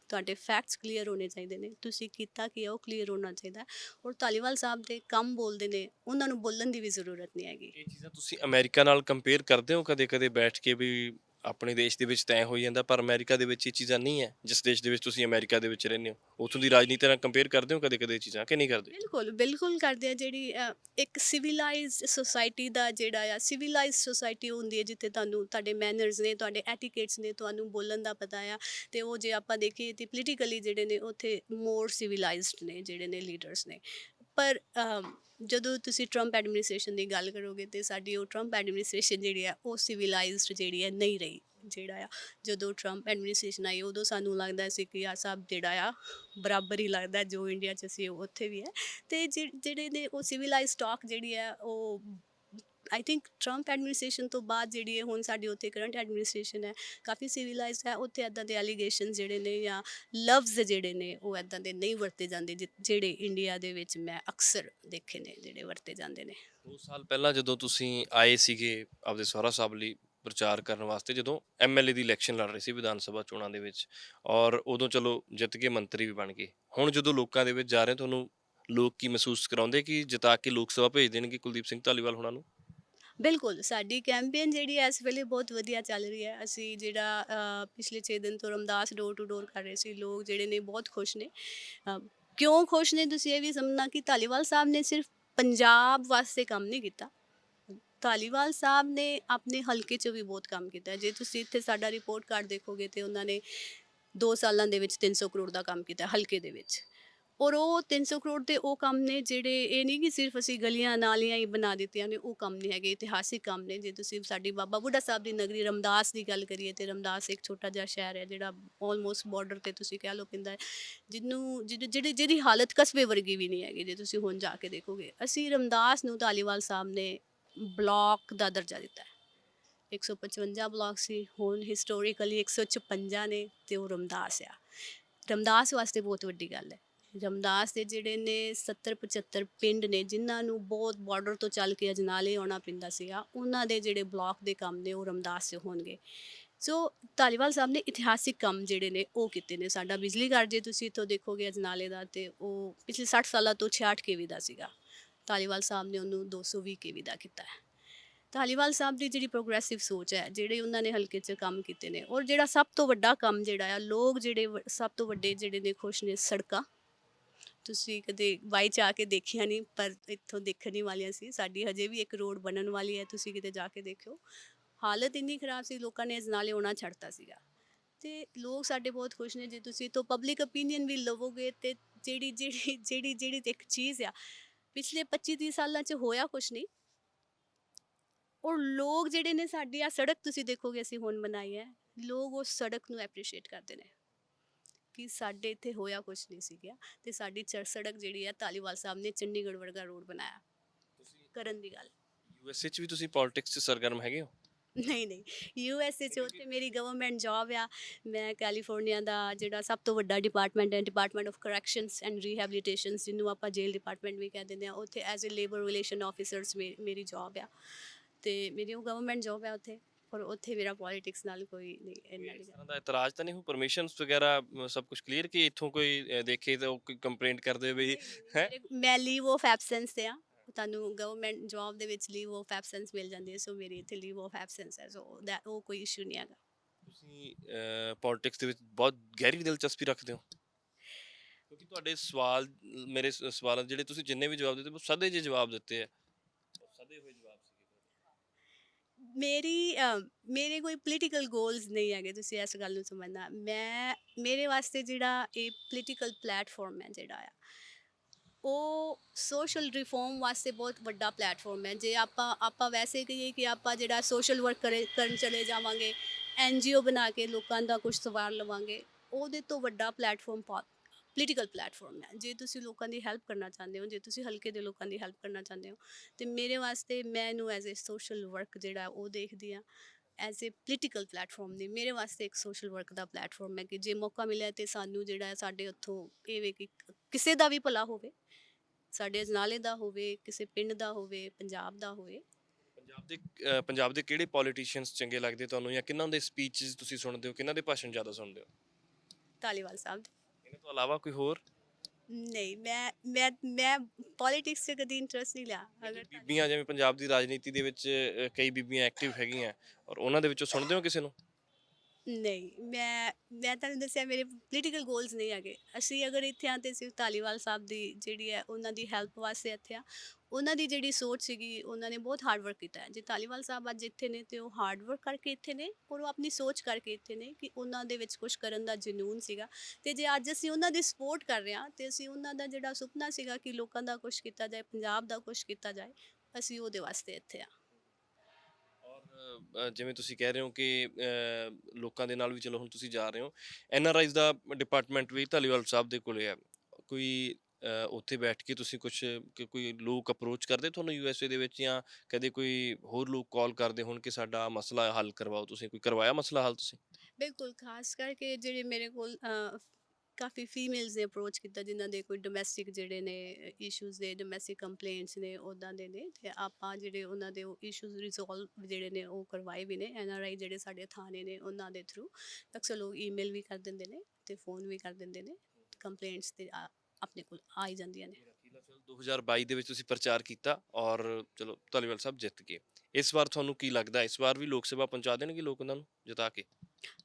ਤੁਹਾਡੇ ਫੈਕਟਸ ਕਲੀਅਰ ਹੋਣੇ ਚਾਹੀਦੇ ਨੇ, ਤੁਸੀਂ ਕੀਤਾ ਕੀ ਹੈ ਉਹ ਕਲੀਅਰ ਹੋਣਾ ਚਾਹੀਦਾ ਔਰ ਧਾਲੀਵਾਲ ਸਾਹਿਬ ਦੇ ਕੰਮ ਬੋਲਦੇ ਨੇ, ਉਹਨਾਂ ਨੂੰ ਬੋਲਣ ਦੀ ਵੀ ਜ਼ਰੂਰਤ ਨਹੀਂ ਹੈਗੀ। ਇਹ ਚੀਜ਼ਾਂ ਤੁਸੀਂ ਅਮਰੀਕਾ ਨਾਲ ਕੰਪੇਅਰ ਕਰਦੇ ਹੋ ਕਦੇ-ਕਦੇ ਬੈਠ ਕੇ ਵੀ ਆਪਣੇ ਦੇਸ਼ ਦੇ ਵਿੱਚ ਤੈਅ ਹੋ ਜਾਂਦਾ ਪਰ ਅਮਰੀਕਾ ਦੇ ਵਿੱਚ ਇਹ ਚੀਜ਼ਾਂ ਨਹੀਂ ਹੈ ਜਿਸ ਦੇਸ਼ ਦੇ ਵਿੱਚ ਤੁਸੀਂ ਅਮਰੀਕਾ ਦੇ ਵਿੱਚ ਰਹਿੰਦੇ ਹੋ। ਉੱਥੋਂ ਦੀ ਰਾਜਨੀਤੀ ਨਾਲ ਕੰਪੇਅਰ ਕਰਦੇ ਹੋ ਕਦੇ-ਕਦੇ ਚੀਜ਼ਾਂ ਕਿ ਨਹੀਂ ਕਰਦੇ? ਬਿਲਕੁਲ ਬਿਲਕੁਲ ਕਰਦੇ ਆ ਜਿਹੜੀ ਅ, ਇੱਕ ਸਿਵਲਾਈਜ਼ਡ ਸੋਸਾਇਟੀ ਦਾ ਜਿਹੜਾ ਆ ਸਿਵਲਾਈਜ਼ਡ ਸੋਸਾਇਟੀ ਹੁੰਦੀ ਹੈ ਜਿੱਥੇ ਤੁਹਾਨੂੰ ਤੁਹਾਡੇ ਮੈਨਰਸ ਨੇ ਤੁਹਾਡੇ ਐਟੀਕੇਟਸ ਨੇ ਤੁਹਾਨੂੰ ਬੋਲਣ ਦਾ ਪਤਾ ਆ ਤੇ ਉਹ ਜੇ ਆਪਾਂ ਦੇਖੀਏ ਤੇ ਪੋਲੀਟੀਕਲੀ ਜਿਹੜੇ ਨੇ ਉੱਥੇ ਮੋਰ ਸਿਵਲਾਈਜ਼ਡ ਨੇ ਜਿਹੜੇ ਨੇ ਲੀਡਰਸ ਨੇ। ਪਰ ਜਦੋਂ ਤੁਸੀਂ ਟਰੰਪ ਐਡਮਿਨਿਸਟ੍ਰੇਸ਼ਨ ਦੀ ਗੱਲ ਕਰੋਗੇ ਤੇ ਸਾਡੀ ਉਹ ਟਰੰਪ ਐਡਮਿਨਿਸਟ੍ਰੇਸ਼ਨ ਜਿਹੜੀ ਆ, ਉਹ ਸਿਵਲਾਈਜ਼ਡ ਜਿਹੜੀ ਹੈ ਨਹੀਂ ਰਹੀ। ਜਿਹੜਾ ਆ, ਜਦੋਂ ਟਰੰਪ ਐਡਮਿਨਿਸਟ੍ਰੇਸ਼ਨ ਆਈ, ਉਦੋਂ ਸਾਨੂੰ ਲੱਗਦਾ ਸੀ ਕਿ ਆ ਸਭ ਜਿਹੜਾ ਆ, ਬਰਾਬਰ ਹੀ ਲੱਗਦਾ, ਜੋ ਇੰਡੀਆ 'ਚ ਸੀ, ਉਹ ਉੱਥੇ ਵੀ ਹੈ। ਤੇ ਜਿ- ਜਿਹੜੇ ਨੇ ਉਹ ਸਿਵਲਾਈਜ਼ ਸਟਾਕ ਜਿਹੜੀ ਹੈ ਉਹ ਆਈ ਥਿੰਕ ਟਰੰਪ ਐਡਮਿਨਿਸਟ੍ਰੇਸ਼ਨ ਤੋਂ ਬਾਅਦ ਜਿਹੜੀ ਹੈ ਹੁਣ ਸਾਡੀ ਉੱਥੇ ਕਰੰਟ ਐਡਮਿਨਿਸਟ੍ਰੇਸ਼ਨ ਹੈ, ਕਾਫੀ ਸਿਵਲਾਈਜ਼ਡ ਹੈ, ਉੱਥੇ ਐਦਾਂ ਦੇ ਐਲੀਗੇਸ਼ਨ ਜਿਹੜੇ ਨੇ ਜਾਂ ਲਵਜ਼ ਜਿਹੜੇ ਨੇ, ਉਹ ਐਦਾਂ ਦੇ ਨਹੀਂ ਵਰਤੇ ਜਾਂਦੇ ਜਿ- ਜਿਹੜੇ ਇੰਡੀਆ ਦੇ ਵਿੱਚ ਮੈਂ ਅਕਸਰ ਦੇਖੇ ਨੇ, ਜਿਹੜੇ ਵਰਤੇ ਜਾਂਦੇ ਨੇ। 2 ਸਾਲ ਪਹਿਲਾਂ ਜਦੋਂ ਤੁਸੀਂ ਆਏ ਸੀਗੇ ਆਪਦੇ ਸਹੁਰਾ ਸਾਹਿਬ ਲਈ ਪ੍ਰਚਾਰ ਕਰਨ ਵਾਸਤੇ, ਜਦੋਂ ਐਮਐਲਏ ਦੀ ਇਲੈਕਸ਼ਨ ਲੜ ਰਹੇ ਸੀ ਵਿਧਾਨ ਸਭਾ ਚੋਣਾਂ ਦੇ ਵਿੱਚ, ਔਰ ਉਦੋਂ ਚਲੋ ਜਿੱਤ ਕੇ ਮੰਤਰੀ ਵੀ ਬਣ ਗਏ। ਹੁਣ ਜਦੋਂ ਲੋਕਾਂ ਦੇ ਵਿੱਚ ਜਾ ਰਹੇ ਤੁਹਾਨੂੰ ਲੋਕ ਕੀ ਮਹਿਸੂਸ ਕਰਾਉਂਦੇ ਕਿ ਜਿਤਾ ਕੇ ਲੋਕ ਸਭਾ ਭੇਜ ਦੇਣਗੇ ਕੁਲਦੀਪ ਸਿੰਘ ਧਾਲੀਵਾਲ ਹੁਣਾਂ ਨੂੰ? ਬਿਲਕੁਲ, ਸਾਡੀ ਕੈਂਪੇਨ ਜਿਹੜੀ ਹੈ ਇਸ ਵੇਲੇ ਬਹੁਤ ਵਧੀਆ ਚੱਲ ਰਹੀ ਹੈ। ਅਸੀਂ ਜਿਹੜਾ ਪਿਛਲੇ 6 ਦਿਨ ਤੋਂ ਰਮਦਾਸ ਡੋਰ ਟੂ ਡੋਰ ਕਰ ਰਹੇ ਸੀ, ਲੋਕ ਜਿਹੜੇ ਨੇ ਬਹੁਤ ਖੁਸ਼ ਨੇ। ਕਿਉਂ ਖੁਸ਼ ਨੇ ਤੁਸੀਂ ਇਹ ਵੀ ਸਮਝਣਾ ਕਿ ਧਾਲੀਵਾਲ ਸਾਹਿਬ ਨੇ ਸਿਰਫ ਪੰਜਾਬ ਵਾਸਤੇ ਕੰਮ ਨਹੀਂ ਕੀਤਾ। ਧਾਲੀਵਾਲ ਸਾਹਿਬ ਨੇ ਆਪਣੇ ਹਲਕੇ 'ਚ ਵੀ ਬਹੁਤ ਕੰਮ ਕੀਤਾ। ਜੇ ਤੁਸੀਂ ਇੱਥੇ ਸਾਡਾ ਰਿਪੋਰਟ ਕਾਰਡ ਦੇਖੋਗੇ ਤੇ ਉਹਨਾਂ ਨੇ 2 ਸਾਲਾਂ ਦੇ ਵਿੱਚ 300 ਕਰੋੜ ਦਾ ਕੰਮ ਕੀਤਾ ਹਲਕੇ ਦੇ ਵਿੱਚ। ਔਰ ਉਹ 300 ਕਰੋੜ ਦੇ ਉਹ ਕੰਮ ਨੇ ਜਿਹੜੇ ਇਹ ਨਹੀਂ ਕਿ ਸਿਰਫ ਅਸੀਂ ਗਲੀਆਂ ਨਾਲੀਆਂ ਹੀ ਬਣਾ ਦਿੱਤੀਆਂ ਨੇ, ਉਹ ਕੰਮ ਨਹੀਂ ਹੈਗੇ, ਇਤਿਹਾਸਿਕ ਕੰਮ ਨੇ। ਜੇ ਤੁਸੀਂ ਸਾਡੀ ਬਾਬਾ ਬੁੱਢਾ ਸਾਹਿਬ ਦੀ ਨਗਰੀ ਰਮਦਾਸ ਦੀ ਗੱਲ ਕਰੀਏ ਤੇ ਰਮਦਾਸ ਇੱਕ ਛੋਟਾ ਜਿਹਾ ਸ਼ਹਿਰ ਹੈ ਜਿਹੜਾ ਆਲਮੋਸਟ ਬਾਰਡਰ ਤੇ ਤੁਸੀਂ ਕਹਿ ਲਓ ਪੈਂਦਾ ਹੈ ਜਿਹਨੂੰ ਜਿਹਦੀ ਜਿਹੜੀ, ਜਿਹਦੀ ਹਾਲਤ ਕਸਬੇ ਵਰਗੀ ਵੀ ਨਹੀਂ ਹੈਗੀ, ਜੇ ਤੁਸੀਂ ਹੁਣ ਜਾ ਕੇ ਦੇਖੋਗੇ। ਅਸੀਂ ਰਮਦਾਸ ਨੂੰ ਧਾਲੀਵਾਲ ਸਾਹਿਬ ਨੇ ਬਲਾਕ ਦਾ ਦਰਜਾ ਦਿੱਤਾ ਹੈ। 155 ਬਲਾਕ ਸੀ, ਹੁਣ ਹਿਸਟੋਰੀਕਲੀ 156 ਨੇ ਤੇ ਉਹ ਰਮਦਾਸ ਆ। ਰਮਦਾਸ ਵਾਸਤੇ ਬਹੁਤ ਵੱਡੀ ਗੱਲ ਹੈ। ਰਮਦਾਸ ਦੇ ਜਿਹੜੇ ਨੇ 70 75 ਪਿੰਡ ਨੇ, ਜਿਨ੍ਹਾਂ ਨੂੰ ਬਹੁਤ ਬਾਰਡਰ ਤੋਂ ਚੱਲ ਕੇ ਅਜਨਾਲੇ ਆਉਣਾ ਪੈਂਦਾ ਸੀਗਾ, ਉਹਨਾਂ ਦੇ ਜਿਹੜੇ ਬਲਾਕ ਦੇ ਕੰਮ ਨੇ ਉਹ ਰਮਦਾਸ 'ਚ ਹੋਣਗੇ। ਸੋ ਧਾਲੀਵਾਲ ਸਾਹਿਬ ਨੇ ਇਤਿਹਾਸਿਕ ਕੰਮ ਜਿਹੜੇ ਨੇ ਉਹ ਕੀਤੇ ਨੇ। ਸਾਡਾ ਬਿਜਲੀ ਘਰ ਜੇ ਤੁਸੀਂ ਇੱਥੋਂ ਦੇਖੋਗੇ ਅਜਨਾਲੇ ਦਾ ਤੇ ਉਹ ਪਿਛਲੇ 60 ਸਾਲਾਂ ਤੋਂ 66 ਕੇਵੀ ਦਾ ਸੀਗਾ। ਧਾਲੀਵਾਲ ਸਾਹਿਬ ਨੇ ਉਹਨੂੰ 220 ਕੇਵੀ ਦਾ ਕੀਤਾ ਹੈ। ਧਾਲੀਵਾਲ ਸਾਹਿਬ ਦੀ ਜਿਹੜੀ ਪ੍ਰੋਗਰੈਸਿਵ ਸੋਚ ਹੈ, ਜਿਹੜੇ ਉਹਨਾਂ ਨੇ ਹਲਕੇ 'ਚ ਕੰਮ ਕੀਤੇ ਨੇ, ਔਰ ਜਿਹੜਾ ਸਭ ਤੋਂ ਵੱਡਾ ਕੰਮ ਜਿਹੜਾ ਆ, ਲੋਕ ਜਿਹੜੇ ਸਭ ਤੋਂ ਵੱਡੇ ਜਿਹੜੇ ਨੇ ਖੁਸ਼ ਨੇ ਸੜਕਾਂ ਤੁਸੀਂ ਕਦੇ ਬਾਈ ਚ ਆ ਕੇ ਦੇਖਿਆ ਨਹੀਂ, ਪਰ ਇੱਥੋਂ ਦੇਖਣ ਵਾਲੀਆਂ ਸੀ। ਸਾਡੀ ਹਜੇ ਵੀ ਇੱਕ ਰੋਡ ਬਣਨ ਵਾਲੀ ਹੈ, ਤੁਸੀਂ ਕਿਤੇ ਜਾ ਕੇ ਦੇਖਿਓ। ਹਾਲਤ ਇੰਨੀ ਖਰਾਬ ਸੀ, ਲੋਕਾਂ ਨੇ ਇਸ ਨਾਲੇ ਆਉਣਾ ਛੱਡਤਾ ਸੀਗਾ। ਤੇ ਲੋਕ ਸਾਡੇ ਬਹੁਤ ਖੁਸ਼ ਨੇ, ਜੇ ਤੁਸੀਂ ਤੋਂ ਪਬਲਿਕ ਓਪੀਨੀਅਨ ਵੀ ਲਵੋਗੇ ਤੇ ਜਿਹੜੀ ਜਿਹੜੀ ਜਿਹੜੀ ਜਿਹੜੀ ਇੱਕ ਚੀਜ਼ ਆ, ਪਿਛਲੇ 25 30 ਸਾਲਾਂ ਚ ਹੋਇਆ ਕੁਛ ਨਹੀਂ। ਔਰ ਲੋਕ ਜਿਹੜੇ ਨੇ, ਸਾਡੀ ਆ ਸੜਕ ਤੁਸੀਂ ਦੇਖੋਗੇ, ਅਸੀਂ ਹੁਣ ਬਣਾਈ ਹੈ, ਲੋਕ ਉਸ ਸੜਕ ਨੂੰ ਐਪਰੀਸ਼ੀਏਟ ਕਰਦੇ ਨੇ। ਕਿ ਸਾਡੇ ਇੱਥੇ ਹੋਇਆ ਕੁਛ ਨਹੀਂ ਸੀ ਗਿਆ ਤੇ ਸਾਡੀ ਚਰ ਸੜਕ ਜਿਹੜੀ ਹੈ ਧਾਲੀਵਾਲ ਸਾਹਿਬ ਨੇ ਚੰਡੀਗੜ੍ਹ ਵਰਗਾ ਰੋਡ ਬਣਾਇਆ ਕਰਨ ਦੀ ਗੱਲ। ਯੂਐਸਏ 'ਚ ਵੀ ਤੁਸੀਂ ਪੋਲਿਟਿਕਸ 'ਚ ਸਰਗਰਮ ਹੈਗੇ ਹੋ? ਨਹੀਂ ਨਹੀਂ ਯੂ ਐਸ ਏ ਚ ਉੱਥੇ ਮੇਰੀ ਗਵਰਨਮੈਂਟ ਜੌਬ ਆ। ਮੈਂ ਕੈਲੀਫੋਰਨੀਆ ਦਾ ਜਿਹੜਾ ਸਭ ਤੋਂ ਵੱਡਾ ਡਿਪਾਰਟਮੈਂਟ ਹੈ department of corrections and rehabilitations ਜਿਹਨੂੰ ਆਪਾਂ ਜੇਲ੍ਹ ਡਿਪਾਰਟਮੈਂਟ ਵੀ ਕਹਿ ਦਿੰਦੇ ਆ। ਉੱਥੇ as a labour relation officers ਮੇਰੀ ਜੌਬ ਆ। ਤੇ ਮੇਰੀ ਉਹ ਗਵਰਨਮੈਂਟ ਜੌਬ ਆ ਉੱਥੇ। ਪਰ ਉੱਥੇ ਮੇਰਾ ਪੋਲਿਟਿਕਸ ਨਾਲ ਕੋਈ ਨਹੀਂ ਇੰਨਾ ਇਸ ਨਹੀਂ ਤਰ੍ਹਾਂ ਦਾ ਇਤਰਾਜ਼ ਤਾਂ ਨਹੀਂ? ਹੋ ਪਰਮਿਸ਼ਨਸ ਵਗੈਰਾ ਅਮ, ਸਭ ਕੁਝ ਕਲੀਅਰ ਕਿ ਇੱਥੋਂ ਕੋਈ ਅ, ਦੇਖੇ ਤਾਂ ਉਹ ਕੋਈ ਕੰਪਲੇਂਟ ਕਰਦੇ ਵੀ ਹੈ? ਮੈਂ ਲੀਵ ਆਫ ਐਬਸੈਂਸ ਤੇ ਆ ਤੁਹਾਨੂੰ ਗਵਰਨਮੈਂਟ ਜੌਬ ਦੇ ਵਿੱਚ ਲੀਵ ਆਫ ਐਬਸੈਂਸ ਮਿਲ ਜਾਂਦੀ ਹੈ ਸੋ ਮੇਰੀ ਇੱਥੇ ਲੀਵ ਆਫ ਐਬਸੈਂਸ ਹੈ ਸੋ that ਉਹ ਕੋਈ ਇਸ਼ੂ ਨਹੀਂ ਹੈਗਾ। ਤੁਸੀਂ ਪੋਲਿਟਿਕਸ ਦੇ ਵਿੱਚ ਬਹੁਤ ਗਹਿਰੀ ਦਿਲਚਸਪੀ ਰੱਖਦੇ ਹੋ। ਕਿਉਂਕਿ ਤੁਹਾਡੇ ਸਵਾਲ ਮੇਰੇ ਸ- ਸਵਾਲਾਂ ਦੇ ਜਿਹੜੇ ਤੁਸੀਂ ਜਿੰਨੇ ਵੀ ਜਵਾਬ ਦਿੱਤੇ ਉਹ ਸਦੇ ਜਿਹੇ ਜਵਾਬ ਦਿੱਤੇ ਆ। ਸਦੇ ਹੋਏ ਜਵਾਬ। ਮੇਰੀ ਮੇਰੇ ਕੋਈ ਪੋਲੀਟੀਕਲ ਗੋਲਸ ਨਹੀਂ ਹੈਗੇ ਤੁਸੀਂ ਇਸ ਗੱਲ ਨੂੰ ਸਮਝਣਾ। ਮੈਂ, ਮੇਰੇ ਵਾਸਤੇ ਜਿਹੜਾ ਇਹ ਪੋਲੀਟੀਕਲ ਪਲੇਟਫਾਰਮ ਹੈ ਜਿਹੜਾ ਆ, ਉਹ ਸੋਸ਼ਲ ਰਿਫਾਰਮ ਵਾਸਤੇ ਬਹੁਤ ਵੱਡਾ ਪਲੇਟਫਾਰਮ ਹੈ। ਜੇ ਆਪਾਂ ਆਪਾਂ ਵੈਸੇ ਕਹੀਏ ਕਿ ਆਪਾਂ ਜਿਹੜਾ ਸੋਸ਼ਲ ਵਰਕ ਕਰੇ, ਕਰਨ ਚਲੇ ਜਾਵਾਂਗੇ ਐਨਜੀਓ ਬਣਾ ਕੇ ਲੋਕਾਂ ਦਾ ਕੁਝ ਸਵਾਰ ਲਵਾਂਗੇ, ਉਹਦੇ ਤੋਂ ਵੱਡਾ ਪਲੇਟਫਾਰਮ ਪੋਲੀਟੀਕਲ ਪਲੇਟਫਾਰਮ ਹੈ। ਜੇ ਤੁਸੀਂ ਲੋਕਾਂ ਦੀ ਹੈਲਪ ਕਰਨਾ ਚਾਹੁੰਦੇ ਹੋ ਜੇ ਤੁਸੀਂ ਹਲਕੇ ਦੇ ਲੋਕਾਂ ਦੀ ਹੈਲਪ ਕਰਨਾ ਚਾਹੁੰਦੇ ਹੋ ਤੇ ਮੇਰੇ ਵਾਸਤੇ ਮੈਂ ਇਹਨੂੰ ਐਜ਼ ਅ ਸੋਸ਼ਲ ਵਰਕ ਜਿਹੜਾ ਉਹ ਦੇਖਦੀ ਆ ਐਜ਼ ਅ ਪੋਲੀਟੀਕਲ ਪਲੇਟਫਾਰਮ ਨਹੀਂ ਮੇਰੇ ਵਾਸਤੇ ਇੱਕ ਸੋਸ਼ਲ ਵਰਕ ਦਾ ਪਲੇਟਫਾਰਮ ਹੈ ਕਿ ਜੇ ਮੌਕਾ ਮਿਲਿਆ ਤੇ ਸਾਨੂੰ ਜਿਹੜਾ ਸਾਡੇ ਉੱਥੋਂ ਇਹ ਵੇ ਕਿ ਕਿਸੇ ਦਾ ਵੀ ਭਲਾ ਹੋਵੇ ਸਾਡੇ ਅਜਨਾਲੇ ਦਾ ਹੋਵੇ ਕਿਸੇ ਪਿੰਡ ਦਾ ਹੋਵੇ ਪੰਜਾਬ ਦਾ ਹੋਵੇ। ਪੰਜਾਬ ਦੇ ਪੰਜਾਬ ਦੇ ਕਿਹੜੇ ਪੋਲੀਟੀਸ਼ੀਅਨਸ ਚੰਗੇ ਲੱਗਦੇ ਤੁਹਾਨੂੰ ਜਾਂ ਕਿਹਨਾਂ ਦੇ ਸਪੀਚਸ ਤੁਸੀਂ ਸੁਣਦੇ ਹੋ ਕਿਹਨਾਂ ਦੇ ਭਾਸ਼ਣ ਜ਼ਿਆਦਾ ਸੁਣਦੇ ਹੋ? ਧਾਲੀਵਾਲ ਸਾਹਿਬ। ਦੇ। ਤੋਂ ਇਲਾਵਾ ਕੋਈ ਹੋਰ? ਨਹੀਂ ਮੈਂ ਮੈਂ ਮੈਂ ਪੋਲਿਟਿਕਸ 'ਚ ਕਦੀ ਇੰਟਰਸਟ ਨਹੀਂ ਲਿਆ ਅਗਰ ਬੀਬੀਆਂ ਜਿਵੇਂ ਪੰਜਾਬ ਦੀ ਰਾਜਨੀਤੀ ਦੇ ਵਿੱਚ ਅ, ਕਈ ਬੀਬੀਆਂ ਐਕਟਿਵ ਹੈਗੀਆਂ ਔਰ ਉਹਨਾਂ ਦੇ ਵਿੱਚੋਂ ਸੁਣਦੇ ਹੋ ਕਿਸੇ ਨੂੰ? ਨਹੀਂ, ਮੈਂ ਮੈਂ ਤੁਹਾਨੂੰ ਦੱਸਿਆ ਮੇਰੇ ਪੋਲੀਟੀਕਲ ਗੋਲਸ ਨਹੀਂ ਹੈਗੇ। ਅਸੀਂ ਅਗਰ ਇੱਥੇ ਆਂਦੇ ਸਿਰਫ ਧਾਲੀਵਾਲ ਸਾਹਿਬ ਦੀ ਜਿਹੜੀ ਹੈ, ਉਹਨਾਂ ਦੀ ਹੈਲਪ ਵਾਸਤੇ ਇੱਥੇ ਆ, ਉਹਨਾਂ ਦੀ ਜਿਹੜੀ ਸੋਚ ਸੀਗੀ, ਉਹਨਾਂ ਨੇ ਬਹੁਤ ਹਾਰਡ ਵਰਕ ਕੀਤਾ ਜੇ ਧਾਲੀਵਾਲ ਸਾਹਿਬ ਅੱਜ ਇੱਥੇ ਨੇ ਤੇ ਉਹ ਹਾਰਡ ਵਰਕ ਕਰਕੇ ਇੱਥੇ ਨੇ ਔਰ ਉਹ ਆਪਣੀ ਸੋਚ ਕਰਕੇ ਇੱਥੇ ਨੇ ਕਿ ਉਹਨਾਂ ਦੇ ਵਿੱਚ ਕੁਝ ਕਰਨ ਦਾ ਜਨੂਨ ਸੀਗਾ। ਤੇ ਜੇ ਅੱਜ ਅਸੀਂ ਉਹਨਾਂ ਦੀ ਸਪੋਰਟ ਕਰ ਰਹੇ ਹਾਂ, ਤੇ ਅਸੀਂ ਉਹਨਾਂ ਦਾ ਜਿਹੜਾ ਸੁਪਨਾ ਸੀਗਾ ਕਿ ਲੋਕਾਂ ਦਾ ਕੁਝ ਕੀਤਾ ਜਾਏ, ਪੰਜਾਬ ਦਾ ਕੁਝ ਕੀਤਾ ਜਾਏ, ਅਸੀਂ ਉਹਦੇ ਵਾਸਤੇ ਇੱਥੇ ਆ। ਜਿਵੇਂ ਤੁਸੀਂ ਕਹਿ ਰਹੇ ਹੋ ਕਿ ਲੋਕਾਂ ਦੇ ਨਾਲ ਵੀ ਚਲੋ ਹੁਣ ਤੁਸੀਂ ਜਾ ਰਹੇ ਹੋ, ਐਨ ਆਰ ਆਈਜ਼ ਦਾ ਡਿਪਾਰਟਮੈਂਟ ਵੀ ਧਾਲੀਵਾਲ ਸਾਹਿਬ ਦੇ ਕੋਲੇ ਹੈ। ਕੋਈ ਉੱਥੇ ਬੈਠ ਕੇ ਤੁਸੀਂ ਕੁਝ ਕੋਈ ਲੋਕ ਅਪਰੋਚ ਕਰਦੇ ਤੁਹਾਨੂੰ ਯੂ ਐਸ ਏ ਦੇ ਵਿੱਚ ਜਾਂ ਕਦੇ ਕੋਈ ਹੋਰ ਲੋਕ ਕਾਲ ਕਰਦੇ ਹੋਣ ਕਿ ਸਾਡਾ ਮਸਲਾ ਹੱਲ ਕਰਵਾਓ, ਤੁਸੀਂ ਕੋਈ ਕਰਵਾਇਆ ਮਸਲਾ ਹੱਲ ਤੁਸੀਂ? ਬਿਲਕੁਲ, ਖਾਸ ਕਰਕੇ ਜਿਹੜੇ ਮੇਰੇ ਕੋਲ ਕਾਫੀ ਫੀਮੇਲਸ ਨੇ ਅਪਰੋਚ ਕੀਤਾ, ਜਿਨ੍ਹਾਂ ਦੇ ਕੋਈ ਡੋਮੈਸਟਿਕ ਜਿਹੜੇ ਨੇ ਇਸ਼ੂਜ਼ ਦੇ ਡੋਮੈਸਟਿਕ ਕੰਪਲੇਂਟਸ ਨੇ ਉਦਾਂ ਦੇ ਨੇ, ਤੇ ਆਪਾਂ ਜਿਹੜੇ ਉਹਨਾਂ ਦੇ ਉਹ ਇਸ਼ੂਜ਼ ਰਿਜ਼ੋਲਵ ਜਿਹੜੇ ਨੇ, ਉਹ ਕਰਵਾਏ ਵੀ ਨੇ ਐਨ ਆਰ ਆਈ ਜਿਹੜੇ ਸਾਡੇ ਥਾਣੇ ਨੇ, ਉਹਨਾਂ ਦੇ ਥਰੂ ਅਕਸਰ ਲੋਕ ਈਮੇਲ ਵੀ ਕਰ ਦਿੰਦੇ ਨੇ, ਤੇ ਫੋਨ ਵੀ ਕਰ ਦਿੰਦੇ ਨੇ ਕੰਪਲੇਂਟਸ ਤੇ ਆਪਣੇ ਕੋਲ ਆ ਹੀ ਜਾਂਦੀਆਂ ਨੇ। ਅਖੀਲਾ ਫਿਲਹਾਲ 2022 ਦੇ ਵਿੱਚ ਤੁਸੀਂ ਪ੍ਰਚਾਰ ਕੀਤਾ ਔਰ ਚਲੋ ਧਾਲੀਵਾਲ ਸਾਹਿਬ ਜਿੱਤ ਗਏ। ਇਸ ਵਾਰ ਤੁਹਾਨੂੰ ਕੀ ਲੱਗਦਾ? ਇਸ ਵਾਰ ਵੀ ਲੋਕ ਸਭਾ ਪਹੁੰਚਾ ਦੇਣਗੇ ਲੋਕ ਉਹਨਾਂ ਨੂੰ, ਜਿਤਾ ਕੇ?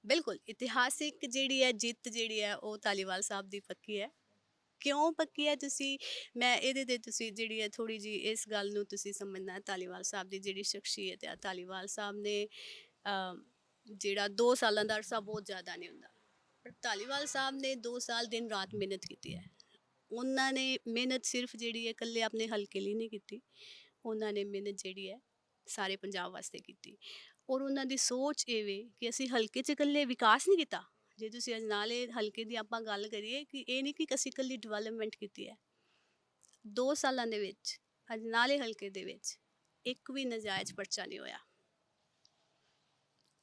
ਬਿਲਕੁਲ, ਇਤਿਹਾਸਿਕ ਜਿਹੜੀ ਹੈ ਜਿੱਤ ਜਿਹੜੀ ਹੈ ਉਹ ਧਾਲੀਵਾਲ ਸਾਹਿਬ ਦੀ ਪੱਕੀ ਹੈ। ਕਿਉਂ ਪੱਕੀ ਹੈ ਤੁਸੀਂ, ਮੈਂ ਇਹਦੇ ਤੇ ਤੁਸੀਂ ਜਿਹੜੀ ਹੈ ਥੋੜੀ ਜੀ ਇਸ ਗੱਲ ਨੂੰ ਤੁਸੀਂ ਸਮਝਣਾ ਹੈ ਧਾਲੀਵਾਲ ਸਾਹਿਬ ਦੀ ਜਿਹੜੀ ਸ਼ਖਸੀਅਤ ਹੈ, ਧਾਲੀਵਾਲ ਸਾਹਿਬ ਨੇ ਜਿਹੜਾ 2 ਸਾਲਾਂ ਦਾ ਅਰਸਾ ਬਹੁਤ ਜ਼ਿਆਦਾ ਨਹੀਂ ਹੁੰਦਾ, ਪਰ ਧਾਲੀਵਾਲ ਸਾਹਿਬ ਨੇ 2 ਸਾਲ ਦਿਨ ਰਾਤ ਮਿਹਨਤ ਕੀਤੀ ਹੈ। ਉਹਨਾਂ ਨੇ ਮਿਹਨਤ ਸਿਰਫ ਜਿਹੜੀ ਹੈ ਇਕੱਲੇ ਆਪਣੇ ਹਲਕੇ ਲਈ ਨਹੀਂ ਕੀਤੀ, ਉਹਨਾਂ ਨੇ ਮਿਹਨਤ ਜਿਹੜੀ ਹੈ ਸਾਰੇ ਪੰਜਾਬ ਵਾਸਤੇ ਕੀਤੀ। ਔਰ ਉਹਨਾਂ ਦੀ ਸੋਚ ਇਹ ਵੇ ਕਿ ਅਸੀਂ ਹਲਕੇ 'ਚ ਇਕੱਲੇ ਵਿਕਾਸ ਨਹੀਂ ਕੀਤਾ। ਜੇ ਤੁਸੀਂ ਅਜਨਾਲੇ ਹਲਕੇ ਦੀ ਆਪਾਂ ਗੱਲ ਕਰੀਏ ਕਿ ਇਹ ਨਹੀਂ ਕਿ ਅਸੀਂ ਇਕੱਲੀ ਡਿਵੈਲਪਮੈਂਟ ਕੀਤੀ ਹੈ। 2 ਸਾਲਾਂ ਦੇ ਵਿੱਚ ਅਜਨਾਲੇ ਹਲਕੇ ਦੇ ਵਿੱਚ ਇੱਕ ਵੀ ਨਜਾਇਜ਼ ਪਰਚਾ ਨਹੀਂ ਹੋਇਆ।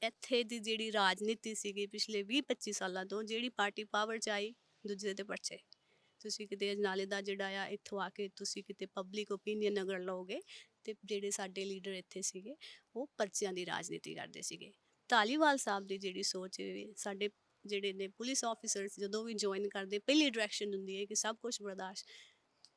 ਇੱਥੇ ਦੀ ਜਿਹੜੀ ਰਾਜਨੀਤੀ ਸੀਗੀ ਪਿਛਲੇ 20-25 ਸਾਲਾਂ ਤੋਂ, ਜਿਹੜੀ ਪਾਰਟੀ ਪਾਵਰ 'ਚ ਆਈ, ਦੂਜੇ ਦੇ ਪਰਚੇ। ਤੁਸੀਂ ਕਿਤੇ ਅਜਨਾਲੇ ਦਾ ਜਿਹੜਾ ਆ, ਇੱਥੋਂ ਆ ਕੇ ਤੁਸੀਂ ਕਿਤੇ ਪਬਲਿਕ ਓਪੀਨੀਅਨ ਅਗਰ ਲਓਗੇ ਤੇ ਜਿਹੜੇ ਸਾਡੇ ਲੀਡਰ ਇੱਥੇ ਸੀਗੇ, ਉਹ ਪਰਚਿਆਂ ਦੀ ਰਾਜਨੀਤੀ ਕਰਦੇ ਸੀਗੇ। ਧਾਲੀਵਾਲ ਸਾਹਿਬ ਦੀ ਜਿਹੜੀ ਸੋਚ ਸਾਡੇ ਜਿਹੜੇ ਨੇ ਪੁਲਿਸ ਆਫੀਸਰਸ ਜਦੋਂ ਵੀ ਜੁਆਇਨ ਕਰਦੇ, ਪਹਿਲੀ ਡਾਇਰੈਕਸ਼ਨ ਹੁੰਦੀ ਹੈ ਕਿ ਸਭ ਕੁਝ ਬਰਦਾਸ਼ਤ,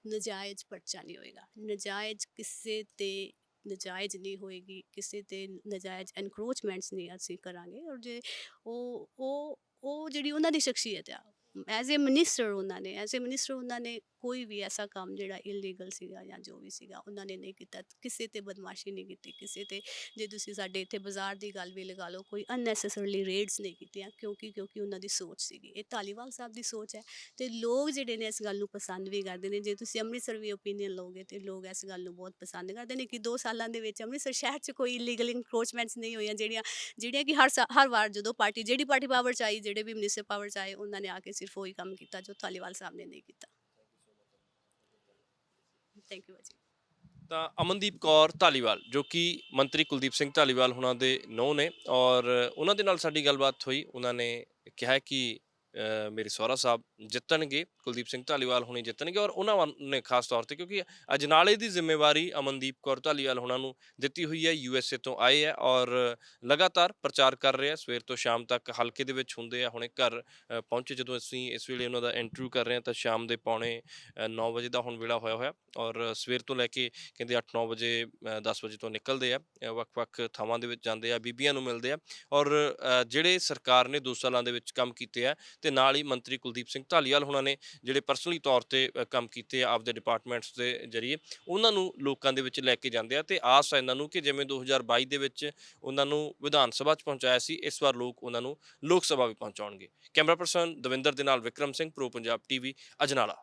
ਨਜਾਇਜ਼ ਪਰਚਾ ਨਹੀਂ ਹੋਏਗਾ। ਨਜਾਇਜ਼ ਕਿਸੇ ਤੇ ਨਜਾਇਜ਼ ਨਹੀਂ ਹੋਏਗੀ, ਕਿਸੇ ਤੇ ਨਜਾਇਜ਼ ਐਨਕਰੋਚਮੈਂਟਸ ਨਹੀਂ ਅਸੀਂ ਕਰਾਂਗੇ। ਔਰ ਜੇ ਉਹ ਉਹ ਉਹ ਜਿਹੜੀ ਉਹਨਾਂ ਦੀ ਸ਼ਖਸੀਅਤ ਆ ਐਜ਼ ਅ ਮਿਨਿਸਟਰ ਉਹਨਾਂ ਨੇ ਐਜ਼ ਅ ਮਿਨਿਸਟਰ ਉਹਨਾਂ ਨੇ ਕੋਈ ਵੀ ਐਸਾ ਕੰਮ ਜਿਹੜਾ ਇਲੀਗਲ ਸੀਗਾ ਜਾਂ ਜੋ ਵੀ ਸੀਗਾ ਉਹਨਾਂ ਨੇ ਨਹੀਂ ਕੀਤਾ, ਕਿਸੇ ਤੇ ਬਦਮਾਸ਼ੀ ਨਹੀਂ ਕੀਤੀ, ਕਿਸੇ ਤੇ ਜੇ ਤੁਸੀਂ ਸਾਡੇ ਇੱਥੇ ਬਾਜ਼ਾਰ ਦੀ ਗੱਲ ਵੀ ਲਗਾ ਲਓ, ਕੋਈ ਅਨਨੈਸੈਸਰਲੀ ਰੇਡਸ ਨਹੀਂ ਕੀਤੀਆਂ ਕਿਉਂਕਿ ਕਿਉਂਕਿ ਉਹਨਾਂ ਦੀ ਸੋਚ ਸੀਗੀ। ਇਹ ਧਾਲੀਵਾਲ ਸਾਹਿਬ ਦੀ ਸੋਚ ਹੈ ਤੇ ਲੋਕ ਜਿਹੜੇ ਨੇ ਇਸ ਗੱਲ ਨੂੰ ਪਸੰਦ ਵੀ ਕਰਦੇ ਨੇ। ਜੇ ਤੁਸੀਂ ਅੰਮ੍ਰਿਤਸਰ ਵੀ ਓਪੀਨੀਅਨ ਲਓਗੇ ਤੇ ਲੋਕ ਇਸ ਗੱਲ ਨੂੰ ਬਹੁਤ ਪਸੰਦ ਕਰਦੇ ਨੇ ਕਿ 2 ਸਾਲਾਂ ਦੇ ਵਿੱਚ ਅੰਮ੍ਰਿਤਸਰ ਸ਼ਹਿਰ 'ਚ ਕੋਈ ਇਲੀਗਲ ਇਨਕਰੋਚਮੈਂਟਸ ਨਹੀਂ ਹੋਈਆਂ ਜਿਹੜੀਆਂ ਜਿਹੜੀਆਂ ਕਿ ਹਰ ਸਾ- ਹਰ ਵਾਰ ਜਦੋਂ ਪਾਰਟੀ, ਜਿਹੜੀ ਪਾਰਟੀ ਪਾਵਰ 'ਚ ਆਈ, ਜਿਹੜੇ ਵੀ ਮਿਨਿਸਟਰ ਪਾਵਰ 'ਚ ਆਏ, ਉਹਨਾਂ ਨੇ ਆ ਕੇ ਸਿਰਫ ਉਹੀ ਕੰਮ ਕੀਤਾ ਜੋ ਧਾਲੀਵਾਲ ਸਾਹਿਬ ਨੇ ਨਹੀਂ ਕੀਤਾ। ਥੈਂਕ ਯੂ ਜੀ ਤਾਂ ਅਮਨਦੀਪ ਕੌਰ ਧਾਲੀਵਾਲ, ਜੋ ਕਿ ਮੰਤਰੀ ਕੁਲਦੀਪ ਸਿੰਘ ਧਾਲੀਵਾਲ ਹੁਣਾਂ ਦੇ ਨੌ ਨੇ ਔਰ ਉਹਨਾਂ ਦੇ ਨਾਲ ਸਾਡੀ ਗੱਲਬਾਤ ਹੋਈ। ਉਹਨਾਂ ਨੇ ਕਿਹਾ ਕਿ ਅ, ਮੇਰੇ ਸਹੁਰਾ ਸਾਹਿਬ ਜਿੱਤਣਗੇ ਕੁਲਦੀਪ ਸਿੰਘ ਧਾਲੀਵਾਲ ਹੁਣੇ ਜਿੱਤਣਗੇ ਔਰ ਉਹਨਾਂ ਵੱਲ ਨੇ ਖਾਸ ਤੌਰ ਤੇ ਕਿਉਂਕਿ ਅਜਨਾਲੇ ਦੀ ਜ਼ਿੰਮੇਵਾਰੀ ਅਮਨਦੀਪ ਕੌਰ ਧਾਲੀਵਾਲ ਹੁਣਾਂ ਨੂੰ ਦਿੱਤੀ ਹੋਈ ਹੈ ਯੂਐਸਏ ਤੋਂ ਆਏ ਹੈ ਔਰ ਲਗਾਤਾਰ ਪ੍ਰਚਾਰ ਕਰ ਰਹੇ ਆ ਸਵੇਰ ਤੋਂ ਸ਼ਾਮ ਤੱਕ ਹਲਕੇ ਦੇ ਵਿੱਚ ਹੁੰਦੇ ਆ ਹੁਣੇ ਘਰ ਅ, ਪਹੁੰਚੇ ਜਦੋਂ ਅਸੀਂ ਇਸ ਵੇਲੇ ਉਹਨਾਂ ਦਾ ਇੰਟਰਵਿਊ ਕਰ ਰਹੇ ਹਾਂ ਤਾਂ ਸ਼ਾਮ ਦੇ ਪੌਣੇ 9 ਵਜੇ ਦਾ ਹੁਣ ਵੇਲਾ ਹੋਇਆ ਹੋਇਆ ਔਰ ਸਵੇਰ ਤੋਂ ਲੈ ਕੇ ਕਹਿੰਦੇ 8-9 ਵਜੇ 10 ਵਜੇ ਤੋਂ ਨਿਕਲਦੇ ਆ ਅ, ਵੱਖ-ਵੱਖ ਥਾਵਾਂ ਦੇ ਵਿੱਚ ਜਾਂਦੇ ਆ ਬੀਬੀਆਂ ਨੂੰ ਮਿਲਦੇ ਆ ਔਰ ਅ, ਜਿਹੜੇ ਸਰਕਾਰ ਨੇ 2 ਸਾਲਾਂ ਦੇ ਵਿੱਚ ਕੰਮ ਕੀਤੇ ਆ ਤੇ ਨਾਲ ਹੀ ਮੰਤਰੀ ਕੁਲਦੀਪ ਸਿੰਘ ਢਾਲੀਵਾਲ ਹੁਣਾਂ ਨੇ ਜਿਹੜੇ ਪਰਸਨਲੀ ਤੌਰ ਤੇ ਕੰਮ ਕੀਤੇ ਆ ਆਪਦੇ ਡਿਪਾਰਟਮੈਂਟਸ ਦੇ ਜਰੀਏ, ਉਹਨਾਂ ਨੂੰ ਲੋਕਾਂ ਦੇ ਵਿੱਚ ਲੈ ਕੇ ਜਾਂਦੇ ਆ ਤੇ ਆਸ ਹੈ ਇਹਨਾਂ ਨੂੰ ਕਿ ਜਿਵੇਂ 2022 ਦੇ ਵਿੱਚ ਉਹਨਾਂ ਨੂੰ ਵਿਧਾਨ ਸਭਾ 'ਚ ਪਹੁੰਚਾਇਆ ਸੀ, ਇਸ ਵਾਰ ਲੋਕ ਉਹਨਾਂ ਨੂੰ ਲੋਕ ਸਭਾ ਵੀ ਪਹੁੰਚਾਉਣਗੇ। ਕੈਮਰਾ ਪਰਸਨ ਦਵਿੰਦਰ ਦੇ ਨਾਲ ਵਿਕਰਮ ਸਿੰਘ ਪ੍ਰੋ ਪੰਜਾਬ ਟੀਵੀ ਅਜਨਾਲਾ।